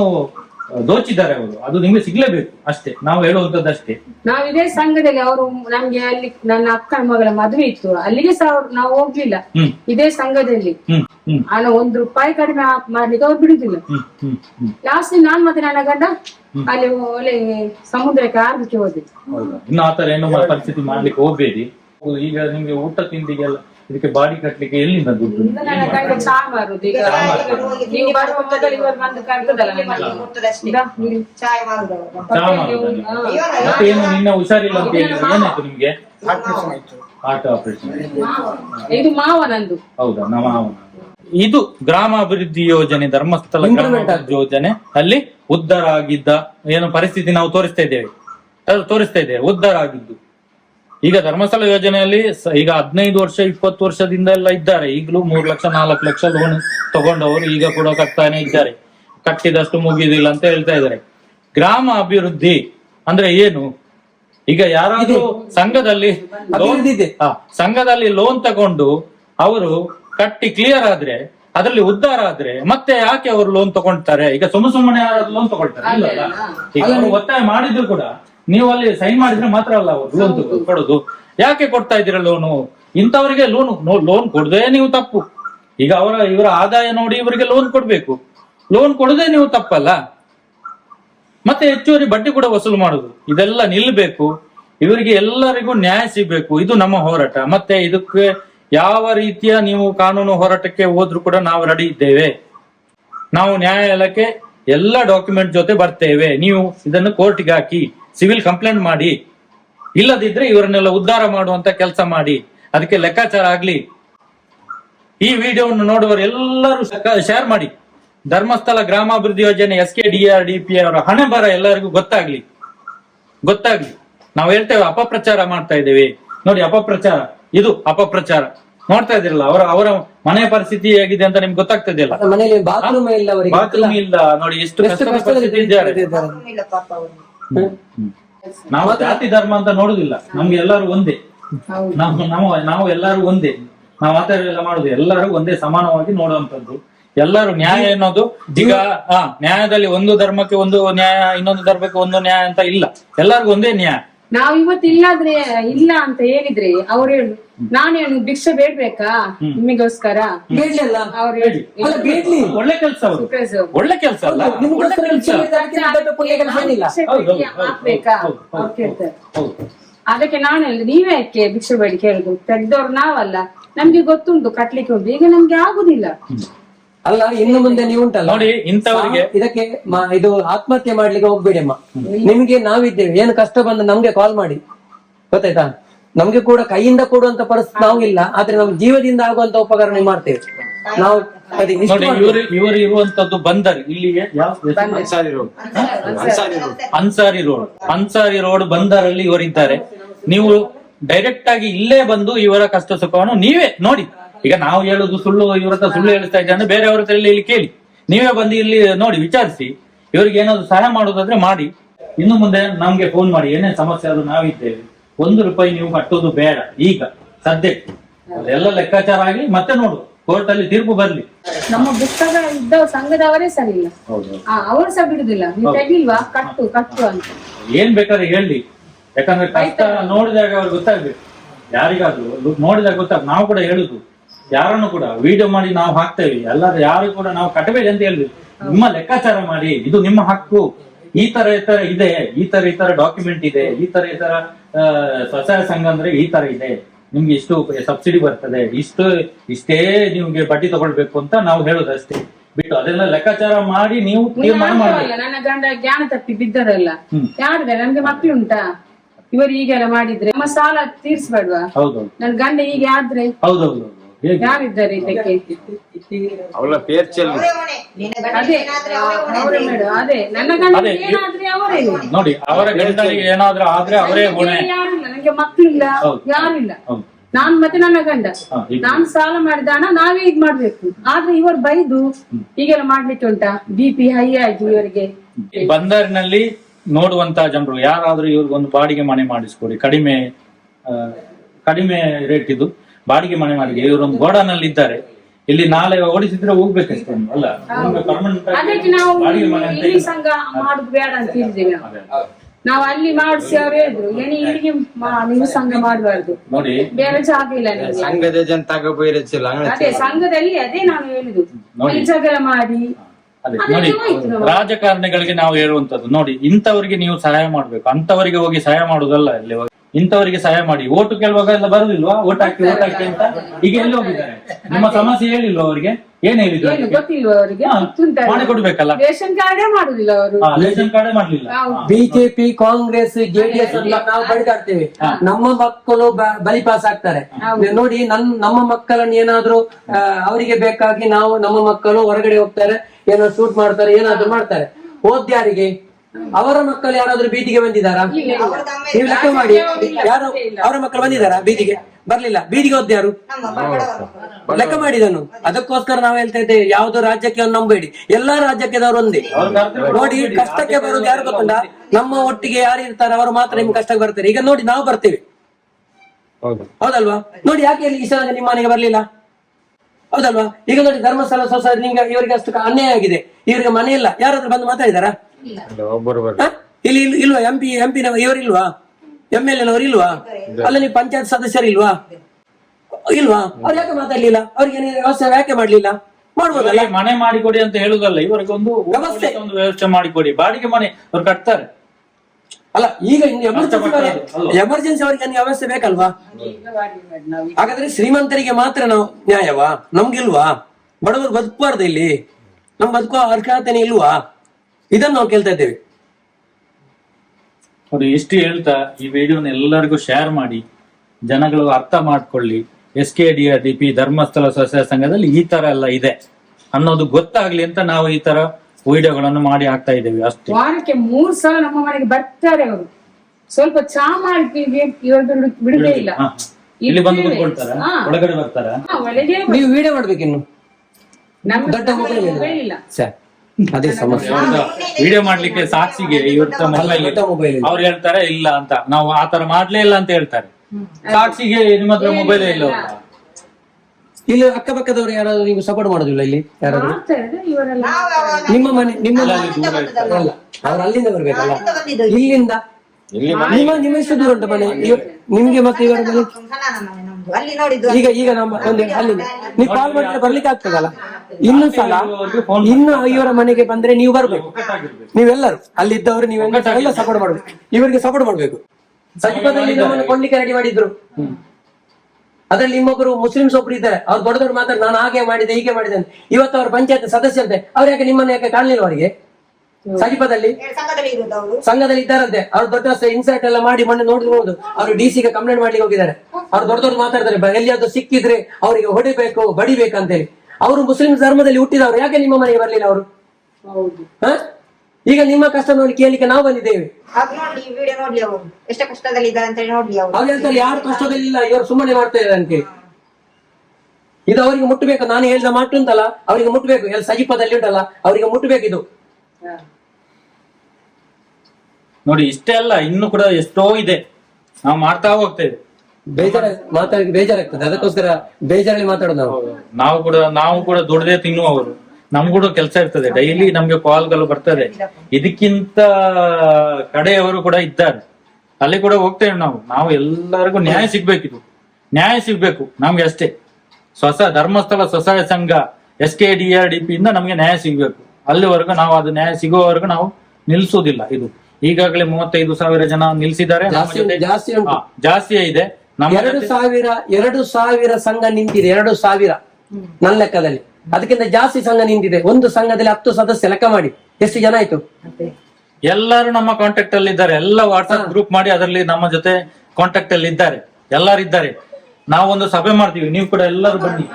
S4: ದೋಚಿದ್ದಾರೆ ಅವರು ಅದು ನಿಮ್ಗೆ ಸಿಗ್ಲೇಬೇಕು. ಅಷ್ಟೇ. ನಾವು ಹೇಳುವಂತದ್ದು ಅಷ್ಟೇ
S1: ನಾವು ಇದೇ ಸಂಘದಲ್ಲಿ ಅವರು ನಮ್ಗೆ ಅಲ್ಲಿ ನನ್ನ ಅಕ್ಕನ ಮಗಳ ಮದುವೆ ಇತ್ತು. ಅಲ್ಲಿಗೆ ಸಹ ಅವ್ರು ನಾವು ಹೋಗ್ಲಿಲ್ಲ.
S4: ಹ್ಮ್.
S1: ಇದೇ ಸಂಘದಲ್ಲಿ.
S4: ಹ್ಮ್. ಹ್ಮ್.
S1: ಹಣ ಒಂದ್ ರೂಪಾಯಿ ಕಡಿಮೆ ಮಾಡ್ಲಿಕ್ಕೆ ಅವ್ರು ಬಿಡುದಿಲ್ಲ.
S4: ಹ್ಮ್. ಹ್ಮ್. ಹ್ಮ್.
S1: ಲಾಸ್ಟ್ ನಾನ್ ಮತ್ತೆ ನನ್ನ ಗಂಡ ಅಲ್ಲಿ ಒಳ್ಳೆ ಸಮುದ್ರಕ್ಕೆ ಆರ್ಲಿಕ್ಕೆ ಹೋದೆ.
S4: ಹೌದಾ? ಇನ್ನು ಆತರ ಏನು ಮಾ- ಪರಿಸ್ಥಿತಿ ಮಾಡ್ಲಿಕ್ಕೆ ಹೋಗ್ಬೇಡಿ. ಈಗ ನಿಮ್ಗೆ ಊಟ ತಿಂಡಿಗೆಲ್ಲ ಇದಕ್ಕೆ ಬಾಡಿ ಕಟ್ಲಿಕ್ಕೆ ಎಲ್ಲಿಂದ ದುಡ್ಡು? ಚಾ? ಮತ್ತೆ ಏನು ನಿನ್ನ ಹುಷಾರಿಲ್ಲ ಅಂತ ಹೇಳಿದ್ರು ಏನಾಯ್ತು ನಿಮ್ಗೆ? ಹಾರ್ಟ್ ಆಪರೇಷನ್
S1: ಇದು ಮಾವನಂದು.
S4: ಹೌದಾ? ನಮ್ಮ ಮಾವನ. ಇದು ಗ್ರಾಮಾಭಿವೃದ್ಧಿ ಯೋಜನೆ ಧರ್ಮಸ್ಥಳ ಗ್ರಾಮ ಯೋಜನೆ. ಅಲ್ಲಿ ಉದ್ಧಾರ ಆಗಿದ್ದ ಏನು ಪರಿಸ್ಥಿತಿ ನಾವು ತೋರಿಸ್ತಾ ಇದ್ದೇವೆ. ಅದು ತೋರಿಸ್ತಾ ಇದ್ದೇವೆ ಉದ್ದರ ಆಗಿದ್ದು ಈಗ ಧರ್ಮಸ್ಥಳ ಯೋಜನೆಯಲ್ಲಿ ಈಗ ಹದಿನೈದು ವರ್ಷ ಇಪ್ಪತ್ತು ವರ್ಷದಿಂದ ಎಲ್ಲ ಇದ್ದಾರೆ. ಈಗಲೂ ಮೂರು ಲಕ್ಷ ನಾಲ್ಕು ಲಕ್ಷ ಲೋನ್ ತಗೊಂಡವರು ಈಗ ಕೂಡ ಕಟ್ತಾನೆ ಇದ್ದಾರೆ. ಕಟ್ಟಿದಷ್ಟು ಮುಗಿದಿಲ್ಲ ಅಂತ ಹೇಳ್ತಾ ಇದ್ದಾರೆ. ಗ್ರಾಮ ಅಭಿವೃದ್ಧಿ ಅಂದ್ರೆ ಏನು? ಈಗ ಯಾರಾದ್ರೂ ಸಂಘದಲ್ಲಿ ಸಂಘದಲ್ಲಿ ಲೋನ್ ತಗೊಂಡು ಅವರು ಕಟ್ಟಿ ಕ್ಲಿಯರ್ ಆದ್ರೆ ಅದರಲ್ಲಿ ಉದ್ಧಾರ ಆದ್ರೆ ಮತ್ತೆ ಯಾಕೆ ಅವರು ಲೋನ್ ತಗೊಳ್ತಾರೆ? ಈಗ ಸುಮ್ಮ ಸುಮ್ಮನೆ ಯಾರಾದ್ರು ಲೋನ್ ತಗೊಳ್ತಾರೆ ಒತ್ತಾಯ ಮಾಡಿದ್ರು ಕೂಡ ನೀವು ಅಲ್ಲಿ ಸೈನ್ ಮಾಡಿದ್ರೆ ಮಾತ್ರ ಅಲ್ಲ ಲೋನ್ ಕೊಡೋದು. ಯಾಕೆ ಕೊಡ್ತಾ ಇದ್ದೀರಾ ಲೋನು ಇಂಥವರಿಗೆ ಲೋನ್ ಲೋನ್ ಕೊಡದೆ ನೀವು ತಪ್ಪು. ಈಗ ಅವರ ಇವರ ಆದಾಯ ನೋಡಿ ಇವರಿಗೆ ಲೋನ್ ಕೊಡ್ಬೇಕು. ಲೋನ್ ಕೊಡದೆ ನೀವು ತಪ್ಪಲ್ಲ. ಮತ್ತೆ ಹೆಚ್ಚುವರಿ ಬಡ್ಡಿ ಕೂಡ ವಸೂಲು ಮಾಡುದು. ಇದೆಲ್ಲ ನಿಲ್ಬೇಕು. ಇವರಿಗೆ ಎಲ್ಲರಿಗೂ ನ್ಯಾಯ ಸಿಗ್ಬೇಕು. ಇದು ನಮ್ಮ ಹೋರಾಟ. ಮತ್ತೆ ಇದಕ್ಕೆ ಯಾವ ರೀತಿಯ ನೀವು ಕಾನೂನು ಹೋರಾಟಕ್ಕೆ ಹೋದ್ರು ಕೂಡ ನಾವು ರೆಡಿ ಇದ್ದೇವೆ. ನಾವು ನ್ಯಾಯಾಲಯಕ್ಕೆ ಎಲ್ಲ ಡಾಕ್ಯುಮೆಂಟ್ ಜೊತೆ ಬರ್ತೇವೆ. ನೀವು ಇದನ್ನು ಕೋರ್ಟ್ಗೆ ಹಾಕಿ. ಸಿವಿಲ್ ಕಂಪ್ಲೇಂಟ್ ಮಾಡಿ. ಇಲ್ಲದಿದ್ರೆ ಇವರನ್ನೆಲ್ಲ ಉದ್ಧಾರ ಮಾಡುವಂತ ಕೆಲಸ ಮಾಡಿ. ಅದಕ್ಕೆ ಲೆಕ್ಕಾಚಾರ ಆಗ್ಲಿ. ಈ ವಿಡಿಯೋವನ್ನು ನೋಡುವವರು ಎಲ್ಲರೂ ಶೇರ್ ಮಾಡಿ. ಧರ್ಮಸ್ಥಳ ಗ್ರಾಮಾಭಿವೃದ್ಧಿ ಯೋಜನೆ S K D R D P ಅವರ ಹಣ ಬರ ಎಲ್ಲರಿಗೂ ಗೊತ್ತಾಗ್ಲಿ. ಗೊತ್ತಾಗ್ಲಿ. ನಾವು ಹೇಳ್ತೇವೆ ಅಪಪ್ರಚಾರ ಮಾಡ್ತಾ ಇದ್ದೇವೆ. ನೋಡಿ ಅಪಪ್ರಚಾರ. ಇದು ಅಪಪ್ರಚಾರ. ನೋಡ್ತಾ ಇದ್ರಲ್ಲ ಅವರ ಅವರ ಮನೆ ಪರಿಸ್ಥಿತಿ ಹೇಗಿದೆ ಅಂತ ನಿಮ್ಗೆ ಗೊತ್ತಾಗ್ತಾ ಇದೆಯಲ್ಲ?
S3: ಮನೆಯಲ್ಲಿ ಬಾತ್ರೂಮ್ ಇಲ್ಲ ಅವರಿಗೆ.
S4: ಬಾತ್ರೂಮ್ ಇಲ್ಲ. ನೋಡಿ ಎಷ್ಟು ಕಷ್ಟದ ಪರಿಸ್ಥಿತಿ ಇದ್ದಾರೆ. ನಾವು ಜಾತಿ ಧರ್ಮ ಅಂತ ನೋಡುದಿಲ್ಲ. ನಮ್ಗೆ ಎಲ್ಲರೂ ಒಂದೇ. ನಾವು ನಾವು ನಾವು ಎಲ್ಲರೂ ಒಂದೇ. ನಾವು ಆತರ ಎಲ್ಲ ಮಾಡುದು. ಎಲ್ಲರೂ ಒಂದೇ ಸಮಾನವಾಗಿ ನೋಡುವಂತದ್ದು ಎಲ್ಲರೂ ನ್ಯಾಯ ಅನ್ನೋದು ಈಗ ನ್ಯಾಯದಲ್ಲಿ ಒಂದು ಧರ್ಮಕ್ಕೆ ಒಂದು ನ್ಯಾಯ ಇನ್ನೊಂದು ಧರ್ಮಕ್ಕೆ ಒಂದು ನ್ಯಾಯ ಅಂತ ಇಲ್ಲ. ಎಲ್ಲರಿಗೂ ಒಂದೇ ನ್ಯಾಯ.
S1: ನಾವ್ ಇವತ್ತು ಇಲ್ಲಾದ್ರೆ ಇಲ್ಲ ಅಂತ ಹೇಳಿದ್ರೆ ಅವ್ರು ಹೇಳು. ನಾನೇನು ಭಿಕ್ಷೆ ಬೇಡ್ಬೇಕಾ? ನಿಮಗೋಸ್ಕರ
S3: ಬೇಡ್ಲಿ ಅಲ್ಲ
S1: ಅವ್ರು ಹೇಳಿ.
S3: ಅಲ್ಲ ಬೇಡ್ಲಿ.
S4: ಒಳ್ಳೆ ಕೆಲಸ ಅವರು.
S1: ಸುಖೇಶ್ ಅವ್ರು.
S4: ಒಳ್ಳೆ ಕೆಲಸ ಅಲ್ಲ? ಒಳ್ಳೆ
S3: ನಿಮ್ಗೋಸ್ಕರ
S4: ಕೆಲಸ.
S3: ಭಿಕ್ಷೆ ಹಾಕಿದ್ರೆ ದೊಡ್ಡ ಪುಣ್ಯ ಕೆಲಸ ಏನಿಲ್ಲ.
S1: ಭಿಕ್ಷೆ
S4: ಹೌದು,
S1: ಬೇಡಿ
S4: ಹೌದು,
S1: ಹಾಕ್ಬೇಕಾ
S4: ಹೌದು, ಹೌದು,
S1: ಅವ್ರು ಕೇಳ್ತಾರೆ.
S4: ಹೌದು
S1: ಅದಕ್ಕೆ ನಾನು ಹೇಳಿದೆ ನೀವೇ ಯಾಕೆ ಭಿಕ್ಷೆ ಬೇಡಿ ಕೇಳುದು? ತೆಗ್ದವ್ರು ನಾವಲ್ಲ. ನಮ್ಗೆ ಗೊತ್ತುಂಟು ಕಟ್ಲಿಕ್ಕೆ ಉಂಟು. ಈಗ ನಮ್ಗೆ ಆಗುದಿಲ್ಲ.
S3: ಅಲ್ಲ ಇನ್ನು ಮುಂದೆ ನೀವು ಉಂಟಲ್ಲ?
S4: ನೋಡಿ ಇಂಥವರಿಗೆ
S3: ಇದಕ್ಕೆ ಮ- ಇದು ಆತ್ಮಹತ್ಯೆ ಮಾಡ್ಲಿಕ್ಕೆ ಹೋಗ್ಬೇಡಿ ಅಮ್ಮ ನಿಮ್ಗೆ ನಾವಿದ್ದೇವೆ. ಏನು ಕಷ್ಟ ಬಂದು ನಮ್ಗೆ ಕಾಲ್ ಮಾಡಿ. ಗೊತ್ತಾಯ್ತಾ? ನಮ್ಗೆ ಕೂಡ ಕೈಯಿಂದ ಕೊಡುವಂತ ಪರಿಸ್ಥಿತಿ ನಾವು ಇಲ್ಲ. ಆದ್ರೆ ನಾವು ಜೀವದಿಂದ ಆಗುವಂತ ಉಪಕರಣ ಮಾಡ್ತೇವೆ. ನಾವು
S4: ಇವರು ಇರುವಂತದ್ದು ಬಂದರ್. ಇಲ್ಲಿ ಯಾವ road. Ansari road. Ansari road. ಬಂದರಲ್ಲಿ ಇವರಿದ್ದಾರೆ ನೀವು ಡೈರೆಕ್ಟ್ ಆಗಿ ಇಲ್ಲೇ ಬಂದು ಇವರ ಕಷ್ಟ ಸುಖವನ್ನು ನೀವೇ ನೋಡಿ. ಈಗ ನಾವು ಹೇಳುದು ಸುಳ್ಳು ಇವ್ರ ಹತ್ರ ಸುಳ್ಳು ಹೇಳ್ತಾ ಇದ್ದೆ ಅಂದ್ರೆ ಬೇರೆಯವ್ರ ಹತ್ರ ಇಲ್ಲಿ ಇಲ್ಲಿ ಕೇಳಿ. ನೀವೇ ಬಂದು ಇಲ್ಲಿ ನೋಡಿ ವಿಚಾರಿಸಿ. ಇವರಿಗೆ ಏನಾದ್ರು ಸಹಾಯ ಮಾಡೋದಾದ್ರೆ ಮಾಡಿ. ಇನ್ನು ಮುಂದೆ ನಮ್ಗೆ ಫೋನ್ ಮಾಡಿ ಏನೇ ಸಮಸ್ಯೆ ಆದ್ರೂ ನಾವಿದ್ದೇವೆ. ಒಂದು ರೂಪಾಯಿ ನೀವು ಕಟ್ಟೋದು ಬೇಡ ಈಗ ಸದ್ಯಕ್ಕೆ. ಅದೆಲ್ಲ ಲೆಕ್ಕಾಚಾರ ಆಗ್ಲಿ ಮತ್ತೆ ನೋಡು ಕೋರ್ಟ್ ಅಲ್ಲಿ ತೀರ್ಪು ಬರ್ಲಿ.
S1: ನಮ್ಮ ಪುಸ್ತಕ ಇದ್ದ ಸಂಘದವರೇ ಸರಿ ಇಲ್ಲ. ಅವರು ಸಹ ಬಿಡುದಿಲ್ಲ. ನೀವು ತೆಗಿಲ್ವಾ? ಕಟ್ಟು ಕಟ್ಟು ಅಂತ.
S4: ಏನ್ ಬೇಕಾದ್ರೆ ಹೇಳಿ. ಯಾಕಂದ್ರೆ ಕಷ್ಟ ನೋಡಿದಾಗ ಅವ್ರಿಗೆ ಗೊತ್ತಾಗ್ಬೇಕು. ಯಾರಿಗಾದ್ರೂ ನೋಡಿದಾಗ ಗೊತ್ತಾಗ ನಾವು ಕೂಡ ಹೇಳುದು. ಯಾರನ್ನು ಕೂಡ ವಿಡಿಯೋ ಮಾಡಿ ನಾವು ಹಾಕ್ತೇವೆ ಎಲ್ಲರೂ ಯಾರು ಕೂಡ ನಾವು ಕಟ್ಟಬೇಡಿ ಅಂತ ಹೇಳಿದ್ವಿ ನಿಮ್ಮ ಲೆಕ್ಕಾಚಾರ ಮಾಡಿ ಇದು ನಿಮ್ಮ ಹಕ್ಕು. ಈ ತರ ಈ ತರ ಇದೆ ಈ ತರ ಈ ತರ ಡಾಕ್ಯುಮೆಂಟ್ ಇದೆ ಈ ತರ ಈ ತರ ಸ್ವಸಹಾಯ ಸಂಘ ಅಂದ್ರೆ ಈ ತರ ಇದೆ. ನಿಮ್ಗೆ ಇಷ್ಟು ಸಬ್ಸಿಡಿ ಬರ್ತದೆ ಇಷ್ಟು ಇಷ್ಟೇ ನಿಮ್ಗೆ ಬಡ್ಡಿ ತಗೊಳ್ಬೇಕು ಅಂತ ನಾವು ಹೇಳೋದು ಅಷ್ಟೇ ಬಿಟ್ಟು ಅದೆಲ್ಲ ಲೆಕ್ಕಾಚಾರ ಮಾಡಿ ನೀವು ತೀರ್ಮಾನ
S1: ನನ್ನ ಗಂಡ ಜ್ಞಾನ ತಪ್ಪಿ ಬಿದ್ದರಲ್ಲ ನನ್ಗೆ ನಮ್ಗೆ ಮಕ್ಕಳುಂಟಾ ಇವರು ಈಗೆಲ್ಲ ಮಾಡಿದ್ರೆ ನಮ್ಮ ಸಾಲ ತೀರ್ಸ್ಬೇಡ್ವಾ?
S4: ಹೌದೌದು.
S1: ನನ್ ಗಂಡ ಹೀಗೆ ಆದ್ರೆ?
S4: ಹೌದೌದು
S1: ಯಾರಿದ್ದಾರೆ ಇದಕ್ಕೆ?
S6: ಅವಳ ಪೇರ್
S1: ಅದೇ ಅವರೇ ಮೇಡಮ್ ಅದೇ. ನನ್ನ ಗಂಡ ಏನಾದ್ರೆ ಅವರೇ
S4: ನೋಡಿ ಅವರ ಗಂಡನಿಗೆ ಏನಾದ್ರೂ ಆದ್ರೆ ಅವರೇ ಹೊಣೆ
S1: ಯಾರಿಲ್ಲ ನನಗೆ ಮಕ್ಕಳಿಲ್ಲ
S4: ಹೌದು.
S1: ಯಾರಿಲ್ಲ.
S4: ಹೌದು.
S1: ನಾನ್ ಮತ್ತೆ ನನ್ನ ಗಂಡ.
S4: ಹಾ, ಈಗ
S1: ನಾನ್ ಸಾಲ ಮಾಡಿದ ಹಣ ನಾವೇ ಇದ್ ಮಾಡ್ಬೇಕು. ಆದ್ರೆ ಇವರು ಬೈದು ಹೀಗೆಲ್ಲ ಮಾಡ್ಲಿಕ್ಕೆ ಉಂಟಾ? ಬಿ ಪಿ ಹೈ ಆಗಿ ಇವರಿಗೆ.
S4: ಈ ಬಂದರಿನಲ್ಲಿ ನೋಡುವಂತ ಜನರು ಯಾರಾದ್ರೂ ಇವ್ರಿಗೊಂದು ಬಾಡಿಗೆ ಮನೆ ಮಾಡಿಸ್ಕೊಡಿ. ಕಡಿಮೆ ಆ, ಕಡಿಮೆ ರೇಟ್ ಇದು ಬಾಡಿಗೆ ಮನೆ ಮಾಡಿ ಇವರೊಂದು ಅಲ್ಲಿ ಇದ್ದಾರೆ ಇಲ್ಲಿ ನಾಳೆ ಓಡಿಸಿದ್ರೆ ಹೋಗ್ಬೇಕಷ್ಟೇ ಅಲ್ಲ? ಪರ್ಮನೆಂಟ್
S1: ಅದಕ್ಕೆ ನಾವು ಇಲ್ಲಿ ಸಂಘ ಮಾಡುದು ಬೇಡ ಅಂತ ಹೇಳಿದ್ದೇವೆ ನಾವು. ನಾವು ಅಲ್ಲಿ ಮಾಡಿಸಿ ಅವ್ರು ಹೇಳಿದ್ರು ಏನೇ ಇಲ್ಲಿಗೆ ಮಾ- ನೀವು ಸಂಘ ಮಾಡಬಾರ್ದು.
S4: ನೋಡಿ.
S1: ಬೇರೆ ಜಾಗ ಇಲ್ಲ ನಿಮ್ಗೆ.
S6: ಸಂಘದ ಜನ ಬೈರಚ್ಚಿಲ್ಲ
S1: ಅದೇ ಸಂಘದಲ್ಲಿ ಅದೇ ನಾನು ಹೇಳಿದ್ದು. ಅಲ್ಲಿ ಜಗಳ ಮಾಡಿ.
S4: ಅದೇ ನೋಡಿ.
S1: ನಾವು.
S4: ರಾಜಕಾರಣಿಗಳಿಗೆ ನಾವು ಹೇಳುವಂತದ್ದು ನೋಡಿ ಇಂಥವರಿಗೆ ನೀವು ಸಹಾಯ ಮಾಡ್ಬೇಕು. ಅಂತವರಿಗೆ ಹೋಗಿ ಸಹಾಯ ಮಾಡುದಲ್ಲ ಇಲ್ಲಿ ಹೋಗಿ. ಇಂಥವರಿಗೆ ಸಹಾಯ ಮಾಡಿ. ಓಟು ಕೇಳುವಾಗ ಎಲ್ಲ ಬರುದಿಲ್ವಾ? ಓಟ್ ಹಾಕಿ ಓಟ್ ಹಾಕಿ ಅಂತ? ಈಗ ಎಲ್ಲಿ ಹೋಗಿದ್ದಾರೆ? ನಿಮ್ಮ ಸಮಸ್ಯೆ ಹೇಳಿಲ್ವಾ ಅವರಿಗೆ? ಏನ್ ಹೇಳಿದ್ರು
S1: ಏನು ಗೊತ್ತಿಲ್ವ ಅವರಿಗೆ? ಗೊತ್ತುಂಟಲ್ಲ.
S4: ಮಾಡಿ ಕೊಡ್ಬೇಕಲ್ಲ?
S1: ರೇಷನ್ ಕಾರ್ಡೇ ಮಾಡುದಿಲ್ಲ ಅವರು.
S4: ಹಾ, ರೇಷನ್ ಕಾರ್ಡೇ ಮಾಡ್ಲಿಲ್ಲ.
S3: ಬಿಜೆಪಿ ಕಾಂಗ್ರೆಸ್ ಜೆಡಿಎಸ್ ಎಲ್ಲ ನಾವು ಬಡಿದಾಡ್ತೇವೆ ನಮ್ಮ ಮಕ್ಕಳು ಬ- ಬಲಿಪಾಸ್ ಆಗ್ತಾರೆ. ನೋಡಿ ನನ್ ನಮ್ಮ ಮಕ್ಕಳನ್ನ ಏನಾದ್ರೂ ಆ, ಅವರಿಗೆ ಬೇಕಾಗಿ ನಾವು ನಮ್ಮ ಮಕ್ಕಳು ಹೊರಗಡೆ ಹೋಗ್ತಾರೆ ಏನೋ ಶೂಟ್ ಮಾಡ್ತಾರೆ ಏನಾದ್ರೂ ಮಾಡ್ತಾರೆ. ಓದ್ಯಾರಿಗೆ ಅವರ ಮಕ್ಕಳು ಯಾರಾದ್ರೂ ಬೀದಿಗೆ ಬಂದಿದ್ದಾರಾ? ನೀವು ಲೆಕ್ಕ ಮಾಡಿ. ಯಾರು ಅವರ ಮಕ್ಕಳು ಬಂದಿದ್ದಾರಾ ಬೀದಿಗೆ? ಬರ್ಲಿಲ್ಲ. ಬೀದಿಗೆ ಓದ್ಯಾರು ಲೆಕ್ಕ ಮಾಡಿದನು. ಅದಕ್ಕೋಸ್ಕರ ನಾವು ಹೇಳ್ತಾ ಇದ್ದೇವೆ ಯಾವ್ದು ರಾಜ್ಯಕ್ಕೆ ಅವ್ರು ನಂಬೇಡಿ. ಎಲ್ಲಾ ರಾಜ್ಯಕ್ಕೆದವರು ಒಂದೇ. ನೋಡಿ ಕಷ್ಟಕ್ಕೆ ಬರೋದು ಯಾರು ಗೊತ್ತುಂಟ? ನಮ್ಮ ಒಟ್ಟಿಗೆ ಯಾರು ಇರ್ತಾರೆ ಅವರು ಮಾತ್ರ ನಿಮ್ಗೆ ಕಷ್ಟಕ್ಕೆ ಬರ್ತಾರೆ. ಈಗ ನೋಡಿ ನಾವು ಬರ್ತೇವೆ. ಹೌದಲ್ವಾ? ನೋಡಿ ಯಾಕೆ ಇಲ್ಲಿ ಇಷ್ಟ ನಿಮ್ಮ ಮನೆಗೆ ಬರ್ಲಿಲ್ಲ? ಹೌದಲ್ವಾ? ಈಗ ನೋಡಿ ಧರ್ಮಸ್ಥಳ ಸೊಸೈಟಿ ನಿಮ್ಗೆ ಇವರಿಗೆ ಅಷ್ಟು ಅನ್ಯಾಯ ಆಗಿದೆ. ಇವರಿಗೆ ಮನೆ ಇಲ್ಲ. ಯಾರಾದ್ರೂ ಬಂದು ಮಾತಾಡಿದಾರಾ? ಇಲ್ಲಿ. ಇಲ್- ಇಲ್ವಾ ಎಂ ಪಿ ಎಂ ಪಿ ಇವರಿಲ್ವಾ ಎಂ ಎಲ್ ಎನವರು ಇಲ್ವಾ ಅಲ್ಲ ನೀವು ಪಂಚಾಯತ್ ಸದಸ್ಯರು ಇಲ್ವಾ? ಇಲ್ವಾ? ಅವ್ರು ಯಾಕೆ ಮಾತಾಡ್ಲಿಲ್ಲ? ಅವ್ರಿಗೆ ನೀವು ವ್ಯವಸ್ಥೆ ಯಾಕೆ ಮಾಡ್ಲಿಲ್ಲ? ಮಾಡ್ಬೋದಲ್ಲ?
S4: ಮನೆ ಮಾಡಿಕೊಡಿ ಅಂತ ಹೇಳುದಲ್ಲ ಇವರಿಗೊಂದು
S3: ವ್ಯವಸ್ಥೆ.
S4: ಒಂದು ವ್ಯವಸ್ಥೆ ಮಾಡಿಕೊಡಿ. ಬಾಡಿಗೆ ಮನೆ ಅವ್ರು ಕಟ್ತಾರೆ.
S3: ಅಲ್ಲ ಈಗ ಎಮರ್ಜೆನ್ಸಿ
S4: ಅವ್ರಿಗೆ
S3: ಎಮರ್ಜೆನ್ಸಿ ಅವರಿಗೆ ನೀವು ವ್ಯವಸ್ಥೆ ಬೇಕಲ್ವಾ? ಹಾಗಾದ್ರೆ ಶ್ರೀಮಂತರಿಗೆ ಮಾತ್ರ ನಾವು ನ್ಯಾಯವಾ? ನಮ್ಗಿಲ್ವಾ? ಬಡವರು ಬದುಕಬಾರ್ದು ಇಲ್ಲಿ. ನಮ್ ಬದುಕುವ ಅರ್ಹತೆನೇ ಇಲ್ವಾ? ಇದನ್ನು ನಾವು ಕೇಳ್ತಾ ಇದ್ದೇವೆ.
S4: ಅದು ಎಷ್ಟು ಹೇಳ್ತಾ ಈ ವಿಡಿಯೋನ ಎಲ್ಲರಿಗೂ ಶೇರ್ ಮಾಡಿ ಜನಗಳು ಅರ್ಥ ಮಾಡ್ಕೊಳ್ಳಿ. S K D R D P Dharmasthala ಸ್ವಸಹಾಯ ಸಂಘದಲ್ಲಿ ಈ ತರ ಎಲ್ಲ ಇದೆ ಅನ್ನೋದು ಗೊತ್ತಾಗ್ಲಿ ಅಂತ ನಾವು ಈ ತರ ವಿಡಿಯೋಗಳನ್ನು ಮಾಡಿ ಹಾಕ್ತಾ ಇದ್ದೇವೆ ಅಷ್ಟು.
S1: ವಾರಕ್ಕೆ ಮೂರ್ ಸಲ ನಮ್ಮ ಮನೆಗೆ ಬರ್ತಾರೆ ಅವರು. ಸ್ವಲ್ಪ ಚಾ ಮಾಡ್ತೀವಿ ಇವರು ಬಿಡುದೇ ಇಲ್ಲ.
S4: ಹಾ. ಇಲ್ಲಿ ಬಂದು. ಕೂತ್ಕೊಳ್ತಾರ
S1: ಹಾ.
S4: ಒಳಗಡೆ ಬರ್ತಾರ.
S1: ಹಾ, ಒಳಗೆ
S3: ನೀವು ವಿಡಿಯೋ ಮಾಡ್ಬೇಕಿನ್ನು?
S1: ನಮ್ಗೆ
S3: ದೊಡ್ಡ ಮೊಬೈಲ್
S1: ಮೊಬೈಲ್ ಇಲ್ಲ.
S3: ಸರ್ ಅದೇ ಸಮಸ್ಯೆ.
S4: ವಿಡಿಯೋ ಮಾಡ್ಲಿಕ್ಕೆ ಸಾಕ್ಷಿಗೆ ಇವತ್ತ ಮೊಬೈಲ್ ಅವ್ರು ಹೇಳ್ತಾರೆ ಇಲ್ಲ ಅಂತ. ನಾವು ಆತರ ತರ ಮಾಡ್ಲೇ ಇಲ್ಲ ಅಂತ ಹೇಳ್ತಾರೆ. ಸಾಕ್ಷಿಗೆ ನಿಮ್ಮ ಹತ್ರ ಮೊಬೈಲ್ ಇಲ್ಲ
S3: ಇಲ್ಲ ಅಕ್ಕಪಕ್ಕದವರು ಯಾರಾದ್ರೂ ನೀವು ಸಪೋರ್ಟ್ ಮಾಡೋದಿಲ್ಲ ಇಲ್ಲಿ? ಯಾರಾದ್ರೂ? ನಿಮ್ಮ ಮನೆ ನಿಮ್ಮ ಅಲ್ಲ ಅವ್ರು ಅಲ್ಲಿಂದ ಬರ್ಬೇಕಲ್ಲ? ಇಲ್ಲಿಂದ? ನಿಮ್ಮ ನಿಮ್ಮ ಎಷ್ಟು ದೂರ ಉಂಟು ಮನೆ? ನಿಮ್ಗೆ ಮತ್ತೆ ಇವರ ಮನೆ? ಈಗ ಈಗ ನಮ್ಮ ಅಲ್ಲಿ ನೀವು ಕಾಲ್ ಮಾಡಿದ್ರೆ ಬರ್ಲಿಕ್ಕೆ ಆಗ್ತದಲ್ಲ? ಇನ್ನು ಸಲ ಇನ್ನು ಇವರ ಮನೆಗೆ ಬಂದ್ರೆ ನೀವು ಬರ್ಬೇಕು. ನೀವೆಲ್ಲರೂ ಅಲ್ಲಿದ್ದವರು ನೀವೆಲ್ಲ ಎಲ್ಲ ಸಪೋರ್ಟ್ ಮಾಡ್ಬೇಕು. ಇವರಿಗೆ ಸಪೋರ್ಟ್ ಮಾಡ್ಬೇಕು. ಸಚಿವದಲ್ಲಿ ನಮ್ಮನ್ನು ಕೊಡ್ಲಿಕ್ಕೆ ರೆಡಿ ಮಾಡಿದ್ರು. ಅದ್ರಲ್ಲಿ ನಿಮ್ಮೊಬ್ಬರು ಮುಸ್ಲಿಮ್ಸ್ ಒಬ್ರು ಇದ್ದಾರೆ. ಅವ್ರು ದೊಡ್ಡ ಮಾತ್ರ ಮಾತಾಡಿ ನಾನು ಹಾಗೆ ಮಾಡಿದೆ ಹೀಗೆ ಮಾಡಿದೆ ಅಂತ. ಇವತ್ತು ಅವ್ರ ಪಂಚಾಯತ್ ಸದಸ್ಯ ಅಂತೆ. ಅವ್ರು ಯಾಕೆ ನಿಮ್ಮನ್ನ ಯಾಕೆ ಕಾಣಲಿಲ್ಲ ಅವರಿಗೆ? ಸಮೀಪದಲ್ಲಿ
S2: ಸಂಘದಲ್ಲಿ
S3: ಇದ್ದಾರಂತೆ. ಅವ್ರು ದೊಡ್ಡ ಇನ್ಸರ್ಟ್ ಎಲ್ಲ ಮಾಡಿ ಮೊನ್ನೆ ನೋಡಿರ್ಬೋದು ಅವರು ಡಿ ಸಿಗೆ ಕಂಪ್ಲೇಂಟ್ ಮಾಡ್ಲಿಕ್ಕೆ ಹೋಗಿದ್ದಾರೆ. ಅವ್ರು ದೊಡ್ಡ ದೊಡ್ಡ ಮಾತಾಡ್ತಾರೆ. ಬ- ಎಲ್ಲಿಯಾದ್ರೂ ಸಿಕ್ಕಿದ್ರೆ ಅವರಿಗೆ ಹೊಡಿಬೇಕು ಬಡಿಬೇಕು ಅಂತೇಳಿ. ಅವರು ಮುಸ್ಲಿಂ ಧರ್ಮದಲ್ಲಿ ಹುಟ್ಟಿದವರು. ಯಾಕೆ ನಿಮ್ಮ ಮನೆಗೆ ಬರ್ಲಿಲ್ಲ ಅವರು?
S1: ಹೌದು.
S3: ಈಗ ನಿಮ್ಮ ಕಷ್ಟ ನೋಡಿ ಕೇಳಲಿಕ್ಕೆ ನಾವು ಬಂದಿದ್ದೇವೆ.
S2: ಅದು ನೋಡಿ ಈ ವಿಡಿಯೋ ನೋಡ್ಲಿ ಅವರು. ಎಷ್ಟು ಕಷ್ಟದಲ್ಲಿ ಇದ್ದಾರೆ ಅಂತ ಹೇಳಿ ಅವರು.
S3: ಅವ್ರು ಹೇಳ್ತಾರೆ ಯಾರು ಕಷ್ಟದಲ್ಲಿಲ್ಲ ಇವರು ಸುಮ್ಮನೆ ಮಾಡ್ತಾ ಇದ್ದಾರೆ ಇದು ಅವರಿಗೆ ಮುಟ್ಟಬೇಕು. ನಾನು ಹೇಳಿದ ಮಾತು ಉಂಟಲ್ಲ ಅವರಿಗೆ ಮುಟ್ಟಬೇಕು. ಎಲ್ಲ ಸಜೀಪದಲ್ಲಿ ಉಂಟಲ್ಲ ಅವರಿಗೆ ಮುಟ್ಟಬೇಕು ಇದು.
S4: ನೋಡಿ ಇಷ್ಟೇ ಅಲ್ಲ ಇನ್ನು ಕೂಡ ಎಷ್ಟೋ ಇದೆ. ನಾವು ಮಾಡ್ತಾ ಹೋಗ್ತೇವೆ.
S3: ಬೇಜಾರ ಮಾತಾಡಿ ಬೇಜಾರಾಗ್ತದೆ. ಅದಕ್ಕೋಸ್ಕರ ಬೇಜಾರಲ್ಲಿ ಮಾತಾಡೋದು ನಾವು.
S4: ನಾವು ಕೂಡ ನಾವು ಕೂಡ ದುಡ್ದೇ ತಿನ್ನುವವರು ನಮ್ ಕೂಡ ಕೆಲಸ ಇರ್ತದೆ. ಡೈಲಿ ನಮ್ಗೆ ಕಾಲ್ಗಳು ಬರ್ತದೆ. ಇದಕ್ಕಿಂತ ಕಡೆಯವರು ಕೂಡ ಇದ್ದಾರೆ. ಅಲ್ಲಿ ಕೂಡ ಹೋಗ್ತೇವೆ ನಾವು. ನಾವು ಎಲ್ಲರಿಗೂ ನ್ಯಾಯ ಸಿಗ್ಬೇಕಿದು. ನ್ಯಾಯ ಸಿಗ್ಬೇಕು. ನಮ್ಗೆ ಅಷ್ಟೇ. ಸ್ವಸ ಧರ್ಮಸ್ಥಳ ಸ್ವಸಹಾಯ ಸಂಘ S K D R D P ಇಂದ ನಮ್ಗೆ ನ್ಯಾಯ ಸಿಗ್ಬೇಕು. ಅಲ್ಲಿವರೆಗೂ ನಾವು ಅದು ನ್ಯಾಯ ಸಿಗುವವರೆಗೂ ನಾವು ನಿಲ್ಸುವುದಿಲ್ಲ ಇದು. ಈಗಾಗಲೇ ಮೂವತ್ತೈದು ಸಾವಿರ ಜನ ನಿಲ್ಸಿದ್ದಾರೆ.
S3: ಜಾಸ್ತಿ
S4: ಇದೆ.
S3: ಎರಡು ಸಾವಿರ ಎರಡು ಸಾವಿರ ಸಂಘ ನಿಂತಿದೆ ಎರಡು ಸಾವಿರ ನನ್ನ ಲೆಕ್ಕದಲ್ಲಿ. ಅದಕ್ಕಿಂತ ಜಾಸ್ತಿ ಸಂಘ ನಿಂತಿದೆ. ಒಂದು ಸಂಘದಲ್ಲಿ ಹತ್ತು ಸದಸ್ಯ ಲೆಕ್ಕ ಮಾಡಿ. ಎಷ್ಟು ಜನ ಆಯ್ತು?
S4: ಎಲ್ಲರೂ ನಮ್ಮ ಕಾಂಟ್ಯಾಕ್ಟ್ ಅಲ್ಲಿ ಇದ್ದಾರೆ. ಎಲ್ಲ ವಾಟ್ಸ್ಆಪ್ ಗ್ರೂಪ್ ಮಾಡಿ ಅದರಲ್ಲಿ ನಮ್ಮ ಜೊತೆ ಕಾಂಟ್ಯಾಕ್ಟ್ ಅಲ್ಲಿ ಇದ್ದಾರೆ. ಎಲ್ಲರೂ ಇದ್ದಾರೆ. ನಾವೊಂದು ಒಂದು ಸಭೆ ಮಾಡ್ತೀವಿ. ನೀವು ಕೂಡ ಎಲ್ಲರೂ ಬನ್ನಿ.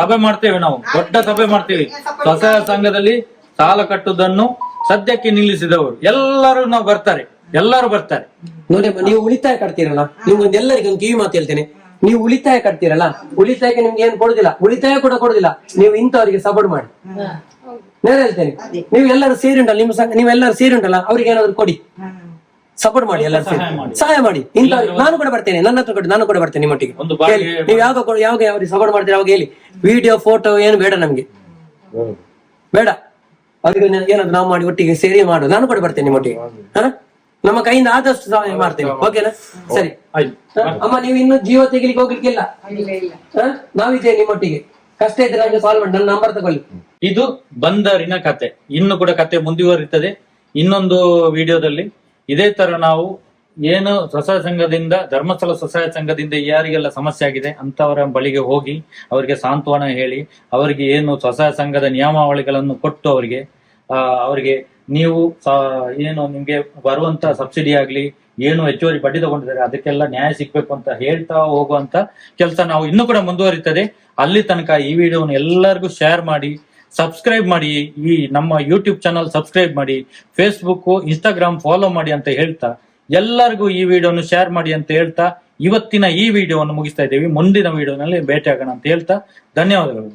S4: ಸಭೆ ಮಾಡ್ತೇವೆ ನಾವು. ದೊಡ್ಡ ಸಭೆ ಮಾಡ್ತೀವಿ. ಸ್ವಸಹಾಯ ಸಂಘದಲ್ಲಿ ಸಾಲ ಕಟ್ಟುವುದನ್ನು ಸದ್ಯಕ್ಕೆ ನಿಲ್ಲಿಸಿದವರು. ಎಲ್ಲರೂ ನಾವು ಬರ್ತಾರೆ. ಎಲ್ಲರೂ ಬರ್ತಾರೆ.
S3: ನೋಡಿ ನೀವು ಉಳಿತಾಯ ಕಟ್ತೀರಲ್ಲ? ನಿಮ್ಗೊಂದು ಎಲ್ಲರಿಗೆ ಒಂದು ಕಿವಿ ಮಾತು ಹೇಳ್ತೇನೆ. ನೀವು ಉಳಿತಾಯ ಕಟ್ತೀರಲ್ಲ? ಉಳಿತಾಯಕ್ಕೆ ನಿಮ್ಗೆ ಏನ್ ಕೊಡುದಿಲ್ಲ? ಉಳಿತಾಯ ಕೂಡ ಕೊಡುದಿಲ್ಲ. ನೀವು ಇಂಥವರಿಗೆ ಸಪೋರ್ಟ್ ಮಾಡಿ. ನಾನು ಹೇಳ್ತೇನೆ ನೀವು ಎಲ್ಲರೂ ಸೇರಿ ಉಂಟಲ್ಲ ನಿಮ್ಮ ಸಂಘ ನೀವೆಲ್ಲರೂ ಸೇರಿ ಉಂಟಲ್ಲ ಅವ್ರಿಗೆ ಏನಾದ್ರು ಕೊಡಿ. ಸಪೋರ್ಟ್ ಮಾಡಿ ಎಲ್ಲರೂ ಸೇರಿ. ಸಹಾಯ ಮಾಡಿ. ಇಂತ ನಾನು ಕೂಡ ಬರ್ತೇನೆ ನನ್ನ ಹತ್ರ ಕೂಡ ನಾನು ಕೂಡ ಬರ್ತೇನೆ ನಿಮ್ಮೊಟ್ಟಿಗೆ ಹೇಳಿ. ನೀವು ಯಾವಾಗ ಯಾವಾಗ ಯಾವ್ರಿಗೆ ಸಪೋರ್ಟ್ ಮಾಡ್ತೀರಾ ಅವಾಗ ಹೇಳಿ. ವಿಡಿಯೋ ಫೋಟೋ ಏನು ಬೇಡ ನಮ್ಗೆ. ಬೇಡ. ಅವ್ರಿಗೆ ಏನ- ಏನಾದ್ರು ನಾವು ಮಾಡಿ ಒಟ್ಟಿಗೆ ಸೇರಿ ಮಾಡು. ನಾನು ಕೂಡ ಬರ್ತೇನೆ ನಿಮ್ಮೊಟ್ಟಿಗೆ ಹಾ? ನಮ್ಮ ಕೈಯಿಂದ ಆದಷ್ಟು ಸಹಾಯ ಮಾಡ್ತೇವೆ. ಓಕೆನಾ? ಸರಿ. ಅಮ್ಮ ನೀವು ಇನ್ನು ಜೀವ ತೆಗಿಲಿಕ್ಕೆ ಹೋಗ್ಲಿಕ್ಕಿಲ್ಲ? ಇಲ್ಲ ನಾವಿದ್ದೇವೆ ನಿಮ್ಮೊಟ್ಟಿಗೆ. ಕಷ್ಟ ಇದ್ರೆ ನನಗೆ ಕಾಲ್ ಮಾಡಿ ನನ್ನ ನಂಬರ್ ತಗೊಳ್ಳಿ.
S4: ಇದು ಬಂದರಿನ ಕತೆ. ಇನ್ನು ಕೂಡ ಕತೆ ಮುಂದುವರಿತದೆ. ಇನ್ನೊಂದು ವಿಡಿಯೋದಲ್ಲಿ ಇದೇ ತರ ನಾವು ಏನು ಸ್ವಸಹಾಯ ಸಂಘದಿಂದ ಧರ್ಮಸ್ಥಳ ಸ್ವಸಹಾಯ ಸಂಘದಿಂದ ಯಾರಿಗೆಲ್ಲ ಸಮಸ್ಯೆ ಆಗಿದೆ ಅಂತವರ ಬಳಿಗೆ ಹೋಗಿ ಅವರಿಗೆ ಸಾಂತ್ವನ ಹೇಳಿ ಅವರಿಗೆ ಏನು ಸ್ವಸಹಾಯ ಸಂಘದ ನಿಯಮಾವಳಿಗಳನ್ನು ಕೊಟ್ಟು ಅವರಿಗೆ ಅವರಿಗೆ ನೀವು ಏನು ನಿಮ್ಗೆ ಬರುವಂತ ಸಬ್ಸಿಡಿ ಆಗ್ಲಿ, ಏನು ಹೆಚ್ಚುವರಿ ಬಡ್ಡಿ ತಗೊಂಡಿದ್ದಾರೆ, ಅದಕ್ಕೆಲ್ಲ ನ್ಯಾಯ ಸಿಗ್ಬೇಕು ಅಂತ ಹೇಳ್ತಾ ಹೋಗುವಂತ ಕೆಲಸ ನಾವು ಇನ್ನೂ ಕೂಡ ಮುಂದುವರಿತದೆ. ಅಲ್ಲಿ ತನಕ ಈ ವಿಡಿಯೋನ ಎಲ್ಲರಿಗೂ ಶೇರ್ ಮಾಡಿ ಸಬ್ಸ್ಕ್ರೈಬ್ ಮಾಡಿ, ಈ ನಮ್ಮ ಯೂಟ್ಯೂಬ್ ಚಾನಲ್ ಸಬ್ಸ್ಕ್ರೈಬ್ ಮಾಡಿ ಫೇಸ್ಬುಕ್ ಇನ್ಸ್ಟಾಗ್ರಾಮ್ ಫಾಲೋ ಮಾಡಿ ಅಂತ ಹೇಳ್ತಾ, ಎಲ್ಲರಿಗೂ ಈ ವಿಡಿಯೋನ ಶೇರ್ ಮಾಡಿ ಅಂತ ಹೇಳ್ತಾ, ಇವತ್ತಿನ ಈ ವಿಡಿಯೋವನ್ನು ಮುಗಿಸ್ತಾ ಇದ್ದೀವಿ. ಮುಂದಿನ ವಿಡಿಯೋನಲ್ಲಿ ಭೇಟಿ ಆಗೋಣ ಅಂತ ಹೇಳ್ತಾ, ಧನ್ಯವಾದಗಳು.